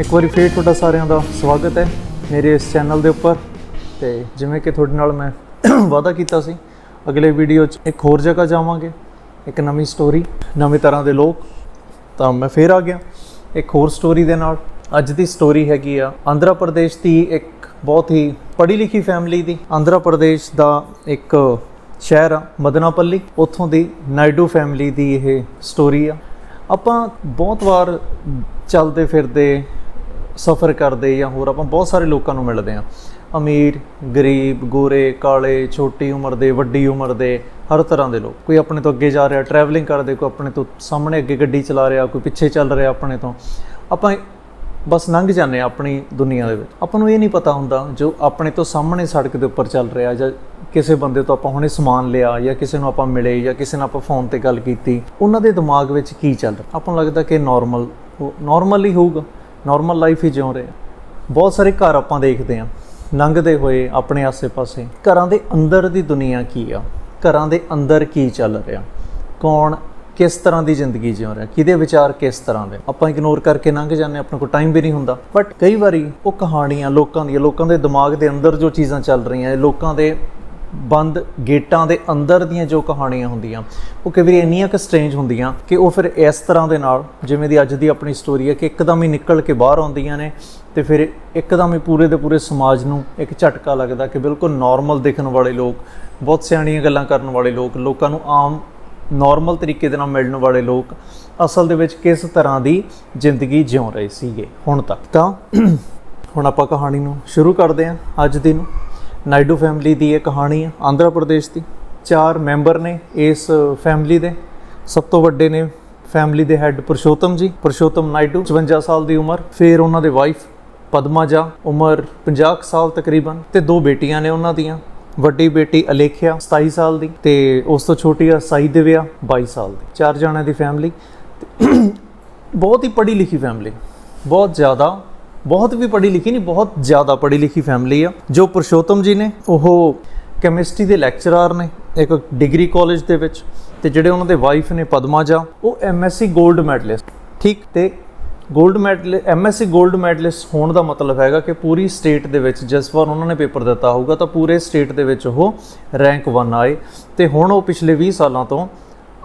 ਇੱਕ ਵਾਰੀ ਫੇਰ ਤੁਹਾਡਾ ਸਾਰਿਆਂ ਦਾ ਸਵਾਗਤ ਹੈ ਮੇਰੇ ਇਸ ਚੈਨਲ ਦੇ ਉੱਪਰ। ਤੇ ਜਿਵੇਂ ਕਿ ਤੁਹਾਡੇ ਨਾਲ ਮੈਂ ਵਾਅਦਾ ਕੀਤਾ ਸੀ, ਅਗਲੇ ਵੀਡੀਓ 'ਚ ਇੱਕ ਹੋਰ ਜਗ੍ਹਾ ਜਾਵਾਂਗੇ, ਇੱਕ ਨਵੀਂ ਸਟੋਰੀ ਨਵੇਂ ਤਰ੍ਹਾਂ ਦੇ ਲੋਕ। ਤਾਂ ਮੈਂ ਫੇਰ ਆ ਗਿਆ, ਇੱਕ ਹੋਰ ਸਟੋਰੀ ਦੇ ਨਾਲ। ਅੱਜ ਦੀ ਸਟੋਰੀ ਹੈਗੀ ਆ ਆਂਧਰਾ ਪ੍ਰਦੇਸ਼ ਦੀ ਇੱਕ ਬਹੁਤ ਹੀ ਪੜ੍ਹੀ ਲਿਖੀ ਫੈਮਿਲੀ ਦੀ। ਆਂਧਰਾ ਪ੍ਰਦੇਸ਼ ਦਾ ਇੱਕ ਸ਼ਹਿਰ ਆ, ਮਦਨਾਪੱਲੀ। ਉੱਥੋਂ ਦੀ ਨਾਇਡੂ ਫੈਮਿਲੀ ਦੀ ਇਹ ਸਟੋਰੀ ਆ। ਆਪਾਂ ਬਹੁਤ ਵਾਰ ਚੱਲਦੇ ਫਿਰਦੇ ਸਫ਼ਰ ਕਰਦੇ ਜਾਂ ਹੋਰ ਆਪਾਂ ਬਹੁਤ ਸਾਰੇ ਲੋਕਾਂ ਨੂੰ ਮਿਲਦੇ ਆ ਅਮੀਰ, ਗਰੀਬ, ਗੋਰੇ, ਕਾਲੇ, ਛੋਟੀ ਉਮਰ ਦੇ, ਵੱਡੀ ਉਮਰ ਦੇ, ਹਰ ਤਰ੍ਹਾਂ ਦੇ ਲੋਕ। ਕੋਈ ਆਪਣੇ ਤੋਂ ਅੱਗੇ ਜਾ ਰਿਹਾ ਟਰੈਵਲਿੰਗ ਕਰਦੇ, ਕੋਈ ਆਪਣੇ ਤੋਂ ਸਾਹਮਣੇ ਅੱਗੇ ਗੱਡੀ ਚਲਾ ਰਿਹਾ, ਕੋਈ ਪਿੱਛੇ ਚੱਲ ਰਿਹਾ ਆਪਣੇ ਤੋਂ। ਆਪਾਂ ਬਸ ਲੰਘ ਜਾਂਦੇ ਆ ਆਪਣੀ ਦੁਨੀਆ ਦੇ ਵਿੱਚ। ਆਪਾਂ ਨੂੰ ਇਹ ਨਹੀਂ ਪਤਾ ਹੁੰਦਾ ਜੋ ਆਪਣੇ ਤੋਂ ਸਾਹਮਣੇ ਸੜਕ ਦੇ ਉੱਪਰ ਚੱਲ ਰਿਹਾ ਜਾਂ ਕਿਸੇ ਬੰਦੇ ਤੋਂ ਆਪਾਂ ਹੁਣੇ ਸਮਾਨ ਲਿਆ ਜਾਂ ਕਿਸੇ ਨੂੰ ਆਪਾਂ ਮਿਲੇ ਜਾਂ ਕਿਸੇ ਨਾਲ ਆਪਾਂ ਫੋਨ ਤੇ ਗੱਲ ਕੀਤੀ। ਉਹਨਾਂ ਦੇ ਦਿਮਾਗ ਵਿੱਚ ਕੀ ਚੱਲ ਰਿਹਾ? ਆਪਾਂ ਨੂੰ ਲੱਗਦਾ ਕਿ ਨਾਰਮਲ ਨਾਰਮਲ ਹੀ ਹੋਊਗਾ। ਨਾਰਮਲ ਲਾਈਫ ਹੀ ਜਿਉ ਰਹੇ ਆ। ਬਹੁਤ ਸਾਰੇ ਘਰ ਆਪਾਂ ਦੇਖਦੇ ਆ ਲੰਘਦੇ ਹੋਏ ਆਪਣੇ ਆਸੇ-ਪਾਸੇ। ਘਰਾਂ ਦੇ ਅੰਦਰ ਦੀ ਦੁਨੀਆ ਕੀ ਆ? ਘਰਾਂ ਦੇ ਅੰਦਰ ਕੀ ਚੱਲ ਰਿਹਾ? ਕੌਣ ਕਿਸ ਤਰ੍ਹਾਂ ਦੀ ਜ਼ਿੰਦਗੀ ਜਿਉ ਰਿਹਾ? ਕਿਹਦੇ ਵਿਚਾਰ ਕਿਸ ਤਰ੍ਹਾਂ ਦੇ? ਆਪਾਂ ਇਗਨੋਰ ਕਰਕੇ ਲੰਘ ਜਾਂਦੇ ਆਪਣੇ ਕੋਲ ਟਾਈਮ ਵੀ ਨਹੀਂ ਹੁੰਦਾ। ਬਟ ਕਈ ਵਾਰੀ ਉਹ ਕਹਾਣੀਆਂ ਲੋਕਾਂ ਦੀਆਂ, ਲੋਕਾਂ ਦੇ ਦਿਮਾਗ ਦੇ ਅੰਦਰ ਜੋ ਚੀਜ਼ਾਂ ਚੱਲ ਰਹੀਆਂ, ਇਹ ਲੋਕਾਂ ਦੇ ਬੰਦ ਗੇਟਾਂ ਦੇ ਅੰਦਰ ਦੀਆਂ ਜੋ ਕਹਾਣੀਆਂ ਹੁੰਦੀਆਂ, ਉਹ ਕਈ ਵਾਰੀ ਇੰਨੀਆਂ ਕਿ ਸਟ੍ਰੇਂਜ ਹੁੰਦੀਆਂ ਕਿ ਉਹ ਫਿਰ ਇਸ ਤਰ੍ਹਾਂ ਦੇ ਨਾਲ, ਜਿਵੇਂ ਦੀ ਅੱਜ ਦੀ ਆਪਣੀ ਸਟੋਰੀ ਹੈ ਕਿ ਇੱਕਦਮ ਹੀ ਨਿਕਲ ਕੇ ਬਾਹਰ ਆਉਂਦੀਆਂ ਨੇ ਤੇ ਫਿਰ ਇੱਕਦਮ ਹੀ ਪੂਰੇ ਦੇ ਪੂਰੇ ਸਮਾਜ ਨੂੰ ਇੱਕ ਝਟਕਾ ਲੱਗਦਾ ਕਿ ਬਿਲਕੁਲ ਨਾਰਮਲ ਦਿਖਣ ਵਾਲੇ ਲੋਕ, ਬਹੁਤ ਸਿਆਣੀਆਂ ਗੱਲਾਂ ਕਰਨ ਵਾਲੇ ਲੋਕ, ਲੋਕਾਂ ਨੂੰ ਆਮ ਨਾਰਮਲ ਤਰੀਕੇ ਦੇ ਨਾਲ ਮਿਲਣ ਵਾਲੇ ਲੋਕ ਅਸਲ ਦੇ ਵਿੱਚ ਕਿਸ ਤਰ੍ਹਾਂ ਦੀ ਜ਼ਿੰਦਗੀ ਜਿਉ ਰਹੇ ਸੀਗੇ ਹੁਣ ਤੱਕ। ਤਾਂ ਹੁਣ ਆਪਾਂ ਕਹਾਣੀ ਨੂੰ ਸ਼ੁਰੂ ਕਰਦੇ ਹਾਂ, ਅੱਜ ਦੀ ਨੂੰ। ਨਾਇਡੂ ਫੈਮਿਲੀ ਦੀ ਇਹ ਕਹਾਣੀ ਹੈ ਆਂਧਰਾ ਪ੍ਰਦੇਸ਼ ਦੀ। ਚਾਰ ਮੈਂਬਰ ਨੇ ਇਸ ਫੈਮਿਲੀ ਦੇ। ਸਭ ਤੋਂ ਵੱਡੇ ਨੇ ਫੈਮਿਲੀ ਦੇ ਹੈੱਡ ਪੁਰਸ਼ੋਤਮ ਜੀ, ਪੁਰਸ਼ੋਤਮ ਨਾਇਡੂ 55 ਸਾਲ ਦੀ ਉਮਰ। ਫਿਰ ਉਹਨਾਂ ਦੇ ਵਾਈਫ ਪਦਮਾ ਜਾ, ਉਮਰ 50 ਕੁ ਸਾਲ ਤਕਰੀਬਨ। ਤੇ ਦੋ ਬੇਟੀਆਂ ਨੇ ਉਹਨਾਂ ਦੀਆਂ। ਵੱਡੀ ਬੇਟੀ ਅਲੇਖਿਆ 27 ਸਾਲ ਦੀ ਤੇ ਉਸ ਤੋਂ ਛੋਟੀ ਆ ਸਾਈ ਦਿਵਿਆ 22 ਸਾਲ ਦੀ। ਚਾਰ ਜਣਿਆਂ ਦੀ ਫੈਮਿਲੀ। ਬਹੁਤ ਹੀ ਪੜ੍ਹੀ ਲਿਖੀ ਫੈਮਿਲੀ। ਬਹੁਤ ਜ਼ਿਆਦਾ ਬਹੁਤ ਵੀ ਪੜ੍ਹੀ ਲਿਖੀ ਨਹੀਂ, ਬਹੁਤ ਜ਼ਿਆਦਾ ਪੜ੍ਹੀ ਲਿਖੀ ਫੈਮਿਲੀ ਆ। ਜੋ ਪੁਰਸ਼ੋਤਮ ਜੀ ਨੇ, ਉਹ ਕੈਮਿਸਟਰੀ ਦੇ ਲੈਕਚਰਰ ਨੇ, ਇੱਕ ਡਿਗਰੀ ਕਾਲਜ ਦੇ ਵਿੱਚ, ਤੇ ਜਿਹੜੇ ਉਹਨਾਂ ਦੇ ਵਾਈਫ ਨੇ ਪਦਮਾ ਜਾ ਉਹ ਐਮਐਸਸੀ 골ਡ ਮੈਡਲਿਸਟ ਠੀਕ, ਤੇ 골ਡ ਮੈਡਲ ਐਮਐਸਸੀ 골ਡ ਮੈਡਲਿਸਟ ਹੋਣ ਦਾ ਮਤਲਬ ਹੈਗਾ ਕਿ ਪੂਰੀ ਸਟੇਟ ਦੇ ਵਿੱਚ, ਜਿਸ ਵਾਰ ਉਹਨਾਂ ਨੇ ਪੇਪਰ ਦਿੱਤਾ ਹੋਊਗਾ, ਤਾਂ ਪੂਰੇ ਸਟੇਟ ਦੇ ਵਿੱਚ ਉਹ ਰੈਂਕ 1 ਆਏ। ਤੇ ਹੁਣ ਉਹ ਪਿਛਲੇ 20 ਸਾਲਾਂ ਤੋਂ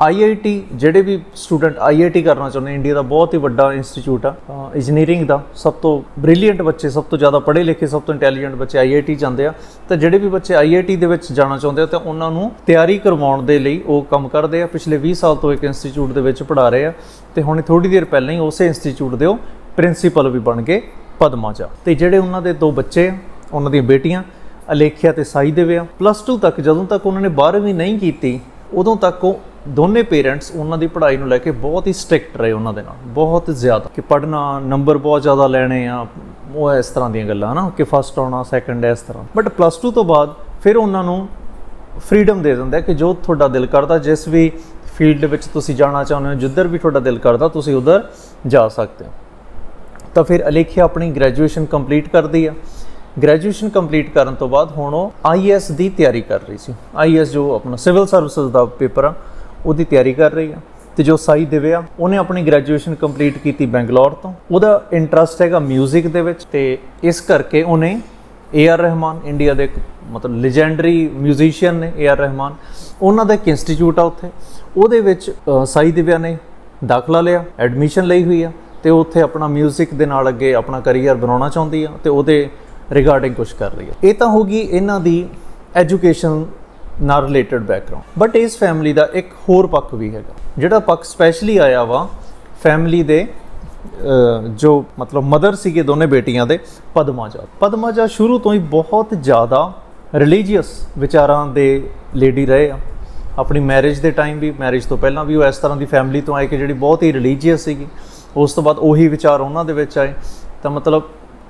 ਆਈਆਈਟੀ ਜਿਹੜੇ ਵੀ ਸਟੂਡੈਂਟ ਆਈਆਈਟੀ ਕਰਨਾ ਚਾਹੁੰਦੇ ਇੰਡੀਆ ਦਾ ਬਹੁਤ ਹੀ ਵੱਡਾ ਇੰਸਟੀਚਿਊਟ ਆ ਇੰਜੀਨੀਅਰਿੰਗ ਦਾ ਸਭ ਤੋਂ ਬ੍ਰਿਲੀਅੰਟ ਬੱਚੇ, ਸਭ ਤੋਂ ਜ਼ਿਆਦਾ ਪੜ੍ਹੇ ਲਿਖੇ, ਸਭ ਤੋਂ ਇੰਟੈਲੀਜੈਂਟ ਬੱਚੇ ਆਈਆਈਟੀ ਜਾਂਦੇ ਆ। ਤਾਂ ਜਿਹੜੇ ਵੀ ਬੱਚੇ ਆਈਆਈਟੀ ਦੇ ਵਿੱਚ ਜਾਣਾ ਚਾਹੁੰਦੇ ਆ, ਤਾਂ ਉਹਨਾਂ ਨੂੰ ਤਿਆਰੀ ਕਰਵਾਉਣ ਦੇ ਲਈ ਉਹ ਕੰਮ ਕਰਦੇ ਆ। ਪਿਛਲੇ 20 ਸਾਲ ਤੋਂ ਇੱਕ ਇੰਸਟੀਚਿਊਟ ਦੇ ਵਿੱਚ ਪੜ੍ਹਾ ਰਹੇ ਆ। ਤੇ ਹੁਣ ਥੋੜੀ ਦੇਰ ਪਹਿਲਾਂ ਹੀ ਉਸੇ ਇੰਸਟੀਚਿਊਟ ਦੇ ਉਹ ਪ੍ਰਿੰਸੀਪਲ ਵੀ ਬਣ ਗਏ ਪਦਮਾਜਾ ਤੇ ਜਿਹੜੇ ਉਹਨਾਂ ਦੇ ਦੋ ਬੱਚੇ ਆ, ਉਹਨਾਂ ਦੀਆਂ ਬੇਟੀਆਂ, ਅਲੇਖਿਆ ਤੇ ਸਾਈ ਦੇਵੇ ਪਲੱਸ 2 ਤੱਕ ਜਦੋਂ ਤੱਕ ਉਹਨਾਂ ਨੇ 12ਵੀਂ ਨਹੀਂ ਕੀਤੀ, ਉਦੋਂ ਤੱਕ ਉਹ ਦੋਨੇ ਪੇਰੈਂਟਸ ਉਹਨਾਂ ਦੀ ਪੜ੍ਹਾਈ ਨੂੰ ਲੈ ਕੇ ਬਹੁਤ ਹੀ ਸਟ੍ਰਿਕਟ ਰਹੇ ਉਹਨਾਂ ਦੇ ਨਾਲ, ਬਹੁਤ ਜ਼ਿਆਦਾ। ਕਿ ਪੜ੍ਹਨਾ, ਨੰਬਰ ਬਹੁਤ ਜ਼ਿਆਦਾ ਲੈਣੇ ਆ, ਉਹ ਇਸ ਤਰ੍ਹਾਂ ਦੀਆਂ ਗੱਲਾਂ, ਹਨਾ, ਕਿ ਫਸਟ ਆਉਣਾ ਸੈਕੰਡ ਇਸ ਤਰ੍ਹਾਂ। ਬਟ ਪਲੱਸ 2 ਤੋਂ ਬਾਅਦ ਫਿਰ ਉਹਨਾਂ ਨੂੰ ਫਰੀडम ਦੇ ਦਿੰਦਾ ਕਿ ਜੋ ਤੁਹਾਡਾ ਦਿਲ ਕਰਦਾ, ਜਿਸ ਵੀ ਫੀਲਡ ਵਿੱਚ ਤੁਸੀਂ ਜਾਣਾ ਚਾਹੁੰਦੇ ਹੋ, ਜਿੱਧਰ ਵੀ ਤੁਹਾਡਾ ਦਿਲ ਕਰਦਾ, ਤੁਸੀਂ ਉਧਰ ਜਾ ਸਕਦੇ ਹੋ। ਤਾਂ ਫਿਰ ਅਲੇਖਿਆ ਆਪਣੀ ਗ੍ਰੈਜੂਏਸ਼ਨ ਕੰਪਲੀਟ ਕਰਦੀ ਆ। ਗ੍ਰੈਜੂਏਸ਼ਨ ਕੰਪਲੀਟ ਕਰਨ ਤੋਂ ਬਾਅਦ ਹੁਣ ਉਹ ਆਈਐਸ ਦੀ ਤਿਆਰੀ ਕਰ ਰਹੀ ਸੀ। ਆਈਐਸ ਜੋ ਆਪਣਾ ਸਿਵਲ ਸਰਵਿਸਿਜ਼ ਦਾ ਪੇਪਰ ਆ ਉਹਦੀ ਤਿਆਰੀ ਕਰ ਰਹੀ ਆ ਤੇ ਜੋ ਸਾਈ ਦਿਵਿਆ ਉਹਨੇ ਆਪਣੀ ਗ੍ਰੈਜੂਏਸ਼ਨ ਕੰਪਲੀਟ ਕੀਤੀ ਬੈਂਗਲੌਰ ਤੋਂ ਉਹਦਾ ਇੰਟਰਸਟ ਹੈਗਾ 뮤직 ਦੇ ਵਿੱਚ ਤੇ ਇਸ ਕਰਕੇ ਉਹਨੇ ਏ ਆਰ ਰਹਿਮਾਨ ਇੰਡੀਆ ਦੇ ਇੱਕ ਮਤਲਬ ਲੈਜੈਂਡਰੀ ਮਿਊਜ਼ੀਸ਼ੀਅਨ ਨੇ ਏ ਆਰ ਰਹਿਮਾਨ ਉਹਨਾਂ ਦਾ ਇੱਕ ਇੰਸਟੀਚਿਊਟ ਆ ਉੱਥੇ ਉਹਦੇ ਵਿੱਚ ਅ, ਸਾਈ ਦਿਵਿਆ ਨੇ ਦਾਖਲਾ ਲਿਆ ਐਡਮਿਸ਼ਨ ਲਈ ਹੋਈ ਆ ਤੇ ਉਹ ਉੱਥੇ ਆਪਣਾ 뮤직 ਦੇ ਨਾਲ ਅੱਗੇ ਆਪਣਾ ਕੈਰੀਅਰ ਬਣਾਉਣਾ ਚਾਹੁੰਦੀ ਆ ਤੇ ਉਹਦੇ ਰਿਗਾਰਡਿੰਗ ਕੁਝ ਕਰ ਰਹੀ ਆ ਇਹ ਤਾਂ ਹੋਗੀ ਇਹਨਾਂ ਦੀ ਐਜੂਕੇਸ਼ਨ ਨਾਲ ਰਿਲੇਟਡ ਬੈਕਗ੍ਰਾਉਂਡ ਬਟ ਇਸ ਫੈਮਿਲੀ ਦਾ ਇੱਕ ਹੋਰ ਪੱਖ ਵੀ ਹੈਗਾ। ਜਿਹੜਾ ਪੱਖ ਸਪੈਸ਼ਲੀ ਆਇਆ ਵਾ ਫੈਮਿਲੀ ਦੇ ਜੋ ਮਤਲਬ ਮਦਰ ਸੀਗੇ ਦੋਨੇ ਬੇਟੀਆਂ ਦੇ, ਪਦਮਾਜਾ। ਪਦਮਾਜਾ ਸ਼ੁਰੂ ਤੋਂ ਹੀ ਬਹੁਤ ਜ਼ਿਆਦਾ ਰਿਲੀਜੀਅਸ ਵਿਚਾਰਾਂ ਦੇ ਲੇਡੀ ਰਹੇ ਆ। ਆਪਣੀ ਮੈਰਿਜ ਦੇ ਟਾਈਮ ਵੀ ਮੈਰਿਜ ਤੋਂ ਪਹਿਲਾਂ ਵੀ ਉਹ ਇਸ ਤਰ੍ਹਾਂ ਦੀ ਫੈਮਿਲੀ ਤੋਂ ਆਏ ਕਿ ਜਿਹੜੀ ਬਹੁਤ ਹੀ ਰਿਲੀਜੀਅਸ ਸੀਗੀ। ਉਸ ਤੋਂ ਬਾਅਦ ਉਹੀ ਵਿਚਾਰ ਉਹਨਾਂ ਦੇ ਵਿੱਚ ਆਏ। ਤਾਂ ਮਤਲਬ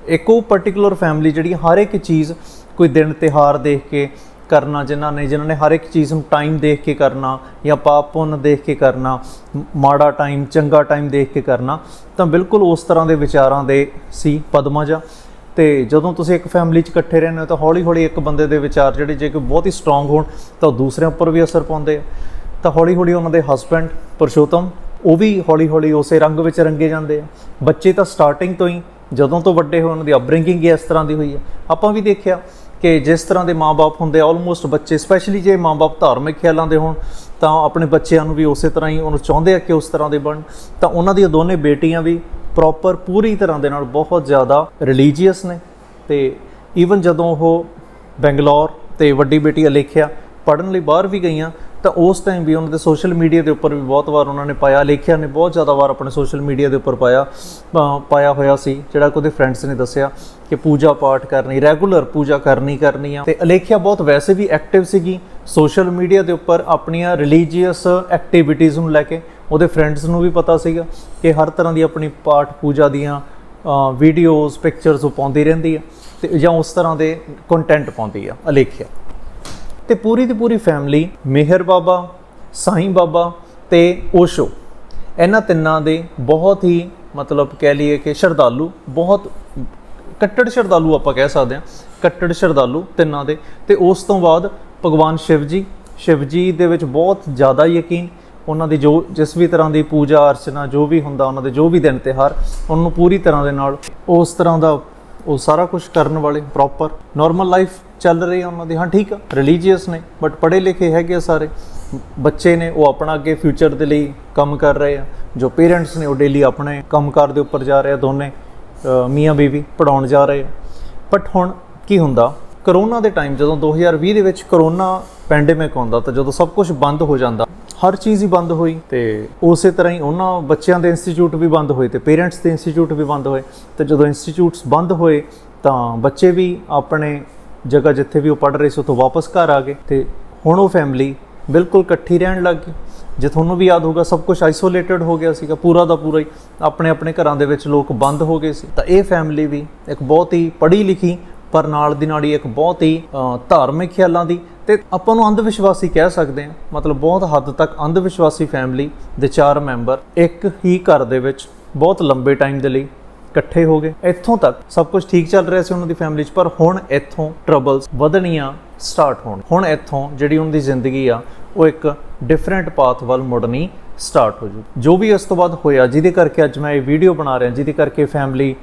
ਇੱਕ ਉਹ ਪਾਰਟਿਕੂਲਰ ਫੈਮਿਲੀ ਜਿਹੜੀ ਹਰ ਇੱਕ ਚੀਜ਼, ਕੋਈ ਦਿਨ ਤਿਹਾਰ ਦੇਖ ਕੇ ਕਰਨਾ, ਜਿਨ੍ਹਾਂ ਨੇ ਜਿਨ੍ਹਾਂ ਨੇ ਹਰ ਇੱਕ ਚੀਜ਼ ਨੂੰ ਟਾਈਮ ਦੇਖ ਕੇ ਕਰਨਾ, ਜਾਂ ਪਾਪ ਪੁੰਨ ਦੇਖ ਕੇ ਕਰਨਾ, ਮਾੜਾ ਟਾਈਮ ਚੰਗਾ ਟਾਈਮ ਦੇਖ ਕੇ ਕਰਨਾ, ਤਾਂ ਬਿਲਕੁਲ ਉਸ ਤਰ੍ਹਾਂ ਦੇ ਵਿਚਾਰਾਂ ਦੇ ਸੀ ਪਦਮਾਜਾ ਤੇ ਜਦੋਂ ਤੁਸੀਂ ਇੱਕ ਫੈਮਿਲੀ 'ਚ ਇਕੱਠੇ ਰਹਿੰਦੇ ਹੋ, ਤਾਂ ਹੌਲੀ-ਹੌਲੀ ਇੱਕ ਬੰਦੇ ਦੇ ਵਿਚਾਰ ਜਿਹੜੇ, ਜੇ ਕੋਈ ਬਹੁਤ ਹੀ ਸਟਰੋਂਗ ਹੋਣ, ਤਾਂ ਉਹ ਦੂਸਰਿਆਂ ਉੱਪਰ ਵੀ ਅਸਰ ਪਾਉਂਦੇ ਆ। ਤਾਂ ਹੌਲੀ-ਹੌਲੀ ਉਹਨਾਂ ਦੇ ਹਸਬੰਡ ਪਰਸ਼ੋਤਮ, ਉਹ ਵੀ ਹੌਲੀ-ਹੌਲੀ ਉਸੇ ਰੰਗ ਵਿੱਚ ਰੰਗੇ ਜਾਂਦੇ ਆ। ਬੱਚੇ ਤਾਂ ਸਟਾਰਟਿੰਗ ਤੋਂ ਹੀ, ਜਦੋਂ ਤੋਂ ਵੱਡੇ ਹੋਏ, ਉਹਨਾਂ ਦੀ ਅਪਬ੍ਰਿੰਗਿੰਗ ਹੀ ਇਸ ਤਰ੍ਹਾਂ ਦੀ ਹੋਈ ਹੈ ਆਪਾਂ ਵੀ ਦੇਖਿਆ ਕਿ ਜਿਸ ਤਰ੍ਹਾਂ ਦੇ ਮਾਪੇ ਹੁੰਦੇ ਆਲਮੋਸਟ ਬੱਚੇ ਸਪੈਸ਼ਲੀ ਜੇ ਮਾਪੇ ਧਾਰਮਿਕ ਖਿਆਲਾਂ ਦੇ ਹੋਣ, ਤਾਂ ਆਪਣੇ ਬੱਚਿਆਂ ਨੂੰ ਵੀ ਉਸੇ ਤਰ੍ਹਾਂ ਹੀ ਉਹਨੂੰ ਚਾਹੁੰਦੇ ਆ ਕਿ ਉਸ ਤਰ੍ਹਾਂ ਦੇ ਬਣ। ਤਾਂ ਉਹਨਾਂ ਦੀਆਂ ਦੋਨੇ ਬੇਟੀਆਂ ਵੀ ਪ੍ਰੋਪਰ ਪੂਰੀ ਤਰ੍ਹਾਂ ਦੇ ਨਾਲ ਬਹੁਤ ਜ਼ਿਆਦਾ ਰਿਲੀਜੀਅਸ ਨੇ। ਤੇ ਈਵਨ ਜਦੋਂ ਉਹ ਬੈਂਗਲੌਰ ਤੇ ਵੱਡੀ ਬੇਟੀ ਅਲੇਖਿਆ ਪੜਨ ਲਈ ਬਾਹਰ ਵੀ ਗਈਆਂ ਤਾਂ ਉਸ ਟਾਈਮ ਵੀ ਉਹਨਾਂ ਦੇ ਸੋਸ਼ਲ ਮੀਡੀਆ ਦੇ ਉੱਪਰ ਵੀ ਬਹੁਤ ਵਾਰ ਉਹਨਾਂ ਨੇ ਪਾਇਆ, ਲੇਖਿਆ ਨੇ ਬਹੁਤ ਜ਼ਿਆਦਾ ਵਾਰ ਆਪਣੇ ਸੋਸ਼ਲ ਮੀਡੀਆ ਦੇ ਉੱਪਰ ਪਾਇਆ ਪਾਇਆ ਹੋਇਆ ਸੀ, ਜਿਹੜਾ ਕਿ ਉਹਦੇ ਫਰੈਂਡਸ ਨੇ ਦੱਸਿਆ ਕਿ ਪੂਜਾ ਪਾਠ ਕਰਨੀ ਰੈਗੂਲਰ ਪੂਜਾ ਕਰਨੀ ਕਰਨੀ ਆ ਤੇ ਅਲੇਖਿਆ ਬਹੁਤ ਵੈਸੇ ਵੀ ਐਕਟਿਵ ਸੀਗੀ ਸੋਸ਼ਲ ਮੀਡੀਆ ਦੇ ਉੱਪਰ ਆਪਣੀਆਂ ਰਿਲੀਜੀਅਸ ਐਕਟੀਵਿਟੀਜ਼ ਨੂੰ ਲੈ ਕੇ ਉਹਦੇ ਫਰੈਂਡਸ ਨੂੰ ਵੀ ਪਤਾ ਸੀਗਾ ਕਿ ਹਰ ਤਰ੍ਹਾਂ ਦੀ ਆਪਣੀ ਪਾਠ ਪੂਜਾ ਦੀਆਂ ਵੀਡੀਓਜ਼ ਪਿਕਚਰਸ ਉਹ ਪਾਉਂਦੀ ਰਹਿੰਦੀ ਆ ਤੇ ਜਾਂ ਉਸ ਤਰ੍ਹਾਂ ਦੇ ਕੰਟੈਂਟ ਪਾਉਂਦੀ ਆ ਅਲੇਖਿਆ ਤੇ ਪੂਰੀ ਦੀ ਪੂਰੀ ਫੈਮਿਲੀ ਮਿਹਰ ਬਾਬਾ, ਸਾਈਂ ਬਾਬਾ ਤੇ ਓਸ਼ੋ। ਇਹਨਾਂ ਤਿੰਨਾਂ ਦੇ ਬਹੁਤ ਹੀ ਮਤਲਬ ਕਹਿ ਲਈਏ ਕਿ ਸ਼ਰਧਾਲੂ, ਬਹੁਤ ਕੱਟੜ ਸ਼ਰਧਾਲੂ ਆਪਾਂ ਕਹਿ ਸਕਦੇ ਹਾਂ, ਕੱਟੜ ਸ਼ਰਧਾਲੂ ਤਿੰਨਾਂ ਦੇ। ਤੇ ਉਸ ਤੋਂ ਬਾਅਦ ਭਗਵਾਨ ਸ਼ਿਵ ਜੀ ਸ਼ਿਵ ਜੀ ਦੇ ਵਿੱਚ ਬਹੁਤ ਜ਼ਿਆਦਾ ਯਕੀਨ। ਉਹਨਾਂ ਦੀ ਜੋ ਜਿਸ ਵੀ ਤਰ੍ਹਾਂ ਦੀ ਪੂਜਾ ਅਰਚਨਾ ਜੋ ਵੀ ਹੁੰਦਾ, ਉਹਨਾਂ ਦੇ ਜੋ ਵੀ ਦਿਨ ਤਿਉਹਾਰ, ਉਹਨਾਂ ਨੂੰ ਪੂਰੀ ਤਰ੍ਹਾਂ ਦੇ ਨਾਲ ਉਸ ਤਰ੍ਹਾਂ ਦਾ ਉਹ ਸਾਰਾ ਕੁਝ ਕਰਨ ਵਾਲੇ ਪ੍ਰੋਪਰ ਨਾਰਮਲ ਲਾਈਫ ਚੱਲ ਰਹੇ ਆ ਉਹਨਾਂ ਦੇ। ਹਾਂ, ਠੀਕ ਆ ਰਿਲੀਜੀਅਸ ਨੇ ਬਟ ਪੜ੍ਹੇ ਲਿਖੇ ਹੈਗੇ ਆ ਸਾਰੇ। ਬੱਚੇ ਨੇ, ਉਹ ਆਪਣਾ ਅੱਗੇ ਫਿਊਚਰ ਦੇ ਲਈ ਕੰਮ ਕਰ ਰਹੇ ਆ। ਜੋ ਪੇਰੈਂਟਸ ਨੇ, ਉਹ ਡੇਲੀ ਆਪਣੇ ਕੰਮਕਾਰ ਦੇ ਉੱਪਰ ਜਾ ਰਹੇ ਆ ਦੋਨੇ ਮੀਆਂ ਬੀਵੀ ਪੜਾਉਣ ਜਾ ਰਹੇ ਆ। ਬਟ ਹੁਣ ਕੀ ਹੁੰਦਾ ਕਰੋਨਾ ਦੇ ਟਾਈਮ ਜਦੋਂ 2020 ਦੇ ਵਿੱਚ ਕਰੋਨਾ ਪੈਂਡੇਮਿਕ ਆਉਂਦਾ, ਤਾਂ ਜਦੋਂ ਸਭ ਕੁਝ ਬੰਦ ਹੋ ਜਾਂਦਾ, ਹਰ ਚੀਜ਼ ਹੀ ਬੰਦ ਹੋਈ। ਤੇ ਉਸੇ ਤਰ੍ਹਾਂ ਹੀ ਉਹਨਾਂ ਬੱਚਿਆਂ ਦੇ ਇੰਸਟੀਚਿਊਟ ਵੀ ਬੰਦ ਹੋਏ ਤੇ ਪੇਰੈਂਟਸ ਦੇ ਇੰਸਟੀਚਿਊਟ ਵੀ ਬੰਦ ਹੋਏ। ਤੇ ਜਦੋਂ ਇੰਸਟੀਚਿਊਟਸ ਬੰਦ ਹੋਏ, ਤਾਂ ਬੱਚੇ ਵੀ ਆਪਣੇ ਜਗ੍ਹਾ ਜਿੱਥੇ ਵੀ ਉਹ ਪੜ ਰਹੇ ਸੀ, ਉੱਥੋਂ ਵਾਪਸ ਘਰ ਆ ਗਏ ਤੇ ਹੁਣ ਉਹ ਫੈਮਿਲੀ ਬਿਲਕੁਲ ਇਕੱਠੀ ਰਹਿਣ ਲੱਗ ਗਈ। ਜੇ ਤੁਹਾਨੂੰ ਵੀ ਯਾਦ ਹੋਗਾ ਸਭ ਕੁਝ ਆਈਸੋਲੇਟਡ ਹੋ ਗਿਆ ਸੀਗਾ, ਪੂਰਾ ਦਾ ਪੂਰਾ ਹੀ। ਆਪਣੇ ਆਪਣੇ ਘਰਾਂ ਦੇ ਵਿੱਚ ਲੋਕ ਬੰਦ ਹੋ ਗਏ ਸੀ। ਤਾਂ ਇਹ ਫੈਮਿਲੀ ਵੀ ਇੱਕ ਬਹੁਤ ਹੀ ਪੜ੍ਹੀ ਲਿਖੀ, ਪਰ ਨਾਲ ਦੀ ਨਾਲ ਹੀ ਇੱਕ ਬਹੁਤ ਹੀ ਧਾਰਮਿਕ ਖਿਆਲਾਂ ਦੀ ਤੇ ਆਪਾਂ ਨੂੰ ਅੰਧ ਵਿਸ਼ਵਾਸੀ ਕਹਿ ਸਕਦੇ ਹਾਂ। ਮਤਲਬ ਬਹੁਤ ਹੱਦ ਤੱਕ ਅੰਧ ਵਿਸ਼ਵਾਸੀ ਫੈਮਿਲੀ ਦੇ ਚਾਰ ਮੈਂਬਰ ਇੱਕ ਹੀ ਘਰ ਦੇ ਵਿੱਚ ਬਹੁਤ ਲੰਬੇ ਟਾਈਮ ਦੇ ਲਈ ਇਕੱਠੇ ਹੋ ਗਏ। ਇੱਥੋਂ ਤੱਕ ਸਭ ਕੁਝ ਠੀਕ ਚੱਲ ਰਿਹਾ ਸੀ ਉਹਨਾਂ ਦੀ ਫੈਮਿਲੀ 'ਚ, ਪਰ ਹੁਣ ਇੱਥੋਂ ਟਰਬਲਸ ਵਧਣੀਆਂ ਸਟਾਰਟ ਹੋਣ। ਹੁਣ ਇੱਥੋਂ ਜਿਹੜੀ ਉਹਨਾਂ ਦੀ ਜ਼ਿੰਦਗੀ ਆ, ਉਹ ਇੱਕ ਡਿਫਰੈਂਟ ਪਾਥ ਵੱਲ ਮੁੜਨੀ ਸਟਾਰਟ ਹੋ ਜੂ ਜੋ ਵੀ ਇਸ ਤੋਂ ਬਾਅਦ ਹੋਇਆ, ਜਿਹਦੇ ਕਰਕੇ ਅੱਜ ਮੈਂ ਇਹ ਵੀਡੀਓ ਬਣਾ ਰਿਹਾ, ਜਿਹਦੇ ਕਰਕੇ ਫੈਮਿਲੀ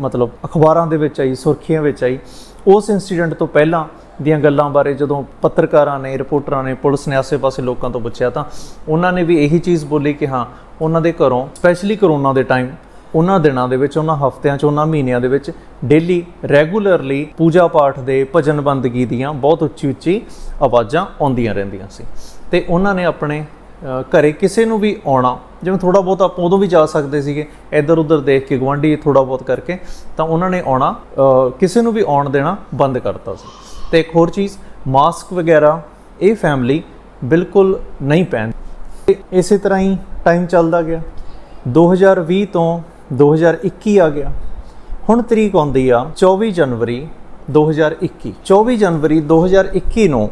ਮਤਲਬ ਅਖਬਾਰਾਂ ਦੇ ਵਿੱਚ ਆਈ, ਸੁਰਖੀਆਂ ਵਿੱਚ ਆਈ, ਉਸ ਇਨਸੀਡੈਂਟ ਤੋਂ ਪਹਿਲਾਂ ਦੀਆਂ ਗੱਲਾਂ ਬਾਰੇ ਜਦੋਂ ਪੱਤਰਕਾਰਾਂ ਨੇ, ਰਿਪੋਰਟਰਾਂ ਨੇ, ਪੁਲਿਸ ਨੇ ਆਸੇ-ਪਾਸੇ ਲੋਕਾਂ ਤੋਂ ਪੁੱਛਿਆ ਤਾਂ ਉਹਨਾਂ ਨੇ ਵੀ ਇਹੀ ਚੀਜ਼ ਬੋਲੀ ਕਿ ਹਾਂ, ਉਹਨਾਂ ਦੇ ਘਰੋਂ ਸਪੈਸ਼ਲੀ ਕਰੋਨਾ ਦੇ ਟਾਈਮ ਉਹਨਾਂ ਦਿਨਾਂ ਦੇ ਵਿੱਚ ਉਹਨਾਂ ਹਫ਼ਤਿਆਂ 'ਚ ਉਹਨਾਂ ਮਹੀਨਿਆਂ ਦੇ ਵਿੱਚ ਡੇਲੀ ਰੈਗੂਲਰਲੀ ਪੂਜਾ ਪਾਠ ਦੇ ਭਜਨ ਬੰਦਗੀ ਦੀਆਂ ਬਹੁਤ ਉੱਚੀ ਉੱਚੀ ਆਵਾਜ਼ਾਂ ਆਉਂਦੀਆਂ ਰਹਿੰਦੀਆਂ ਸੀ। ਤੇ ਉਹਨਾਂ ਨੇ ਆਪਣੇ ਅ, ਘਰੇ ਕਿਸੇ ਨੂੰ ਵੀ ਆਉਣਾ ਜਿਵੇਂ ਥੋੜਾ ਬਹੁਤ ਆਪਾਂ ਉਦੋਂ ਵੀ ਜਾ ਸਕਦੇ ਸੀਗੇ ਇੱਧਰ ਉੱਧਰ ਦੇਖ ਕੇ ਗਵਾਂਢੀ ਥੋੜਾ ਬਹੁਤ ਕਰਕੇ ਤਾਂ ਉਹਨਾਂ ਨੇ ਆਉਣਾ ਕਿਸੇ ਨੂੰ ਵੀ ਆਉਣ ਦੇਣਾ ਬੰਦ ਕਰਤਾ ਸੀ। ਤੇ ਇੱਕ ਹੋਰ ਚੀਜ਼ ਮਾਸਕ ਵਗੈਰਾ ਇਹ ਫੈਮਿਲੀ ਬਿਲਕੁਲ ਨਹੀਂ ਪਹਿਨ ਤੇ ਇਸੇ ਤਰ੍ਹਾਂ ਹੀ ਟਾਈਮ ਚੱਲਦਾ ਗਿਆ। 2020 ਤੋਂ 2021 ਆ ਗਿਆ। ਹੁਣ ਤਰੀਕ ਆਉਂਦੀ ਆ 24 ਜਨਵਰੀ 2021 24 ਜਨਵਰੀ 2021 ਨੂੰ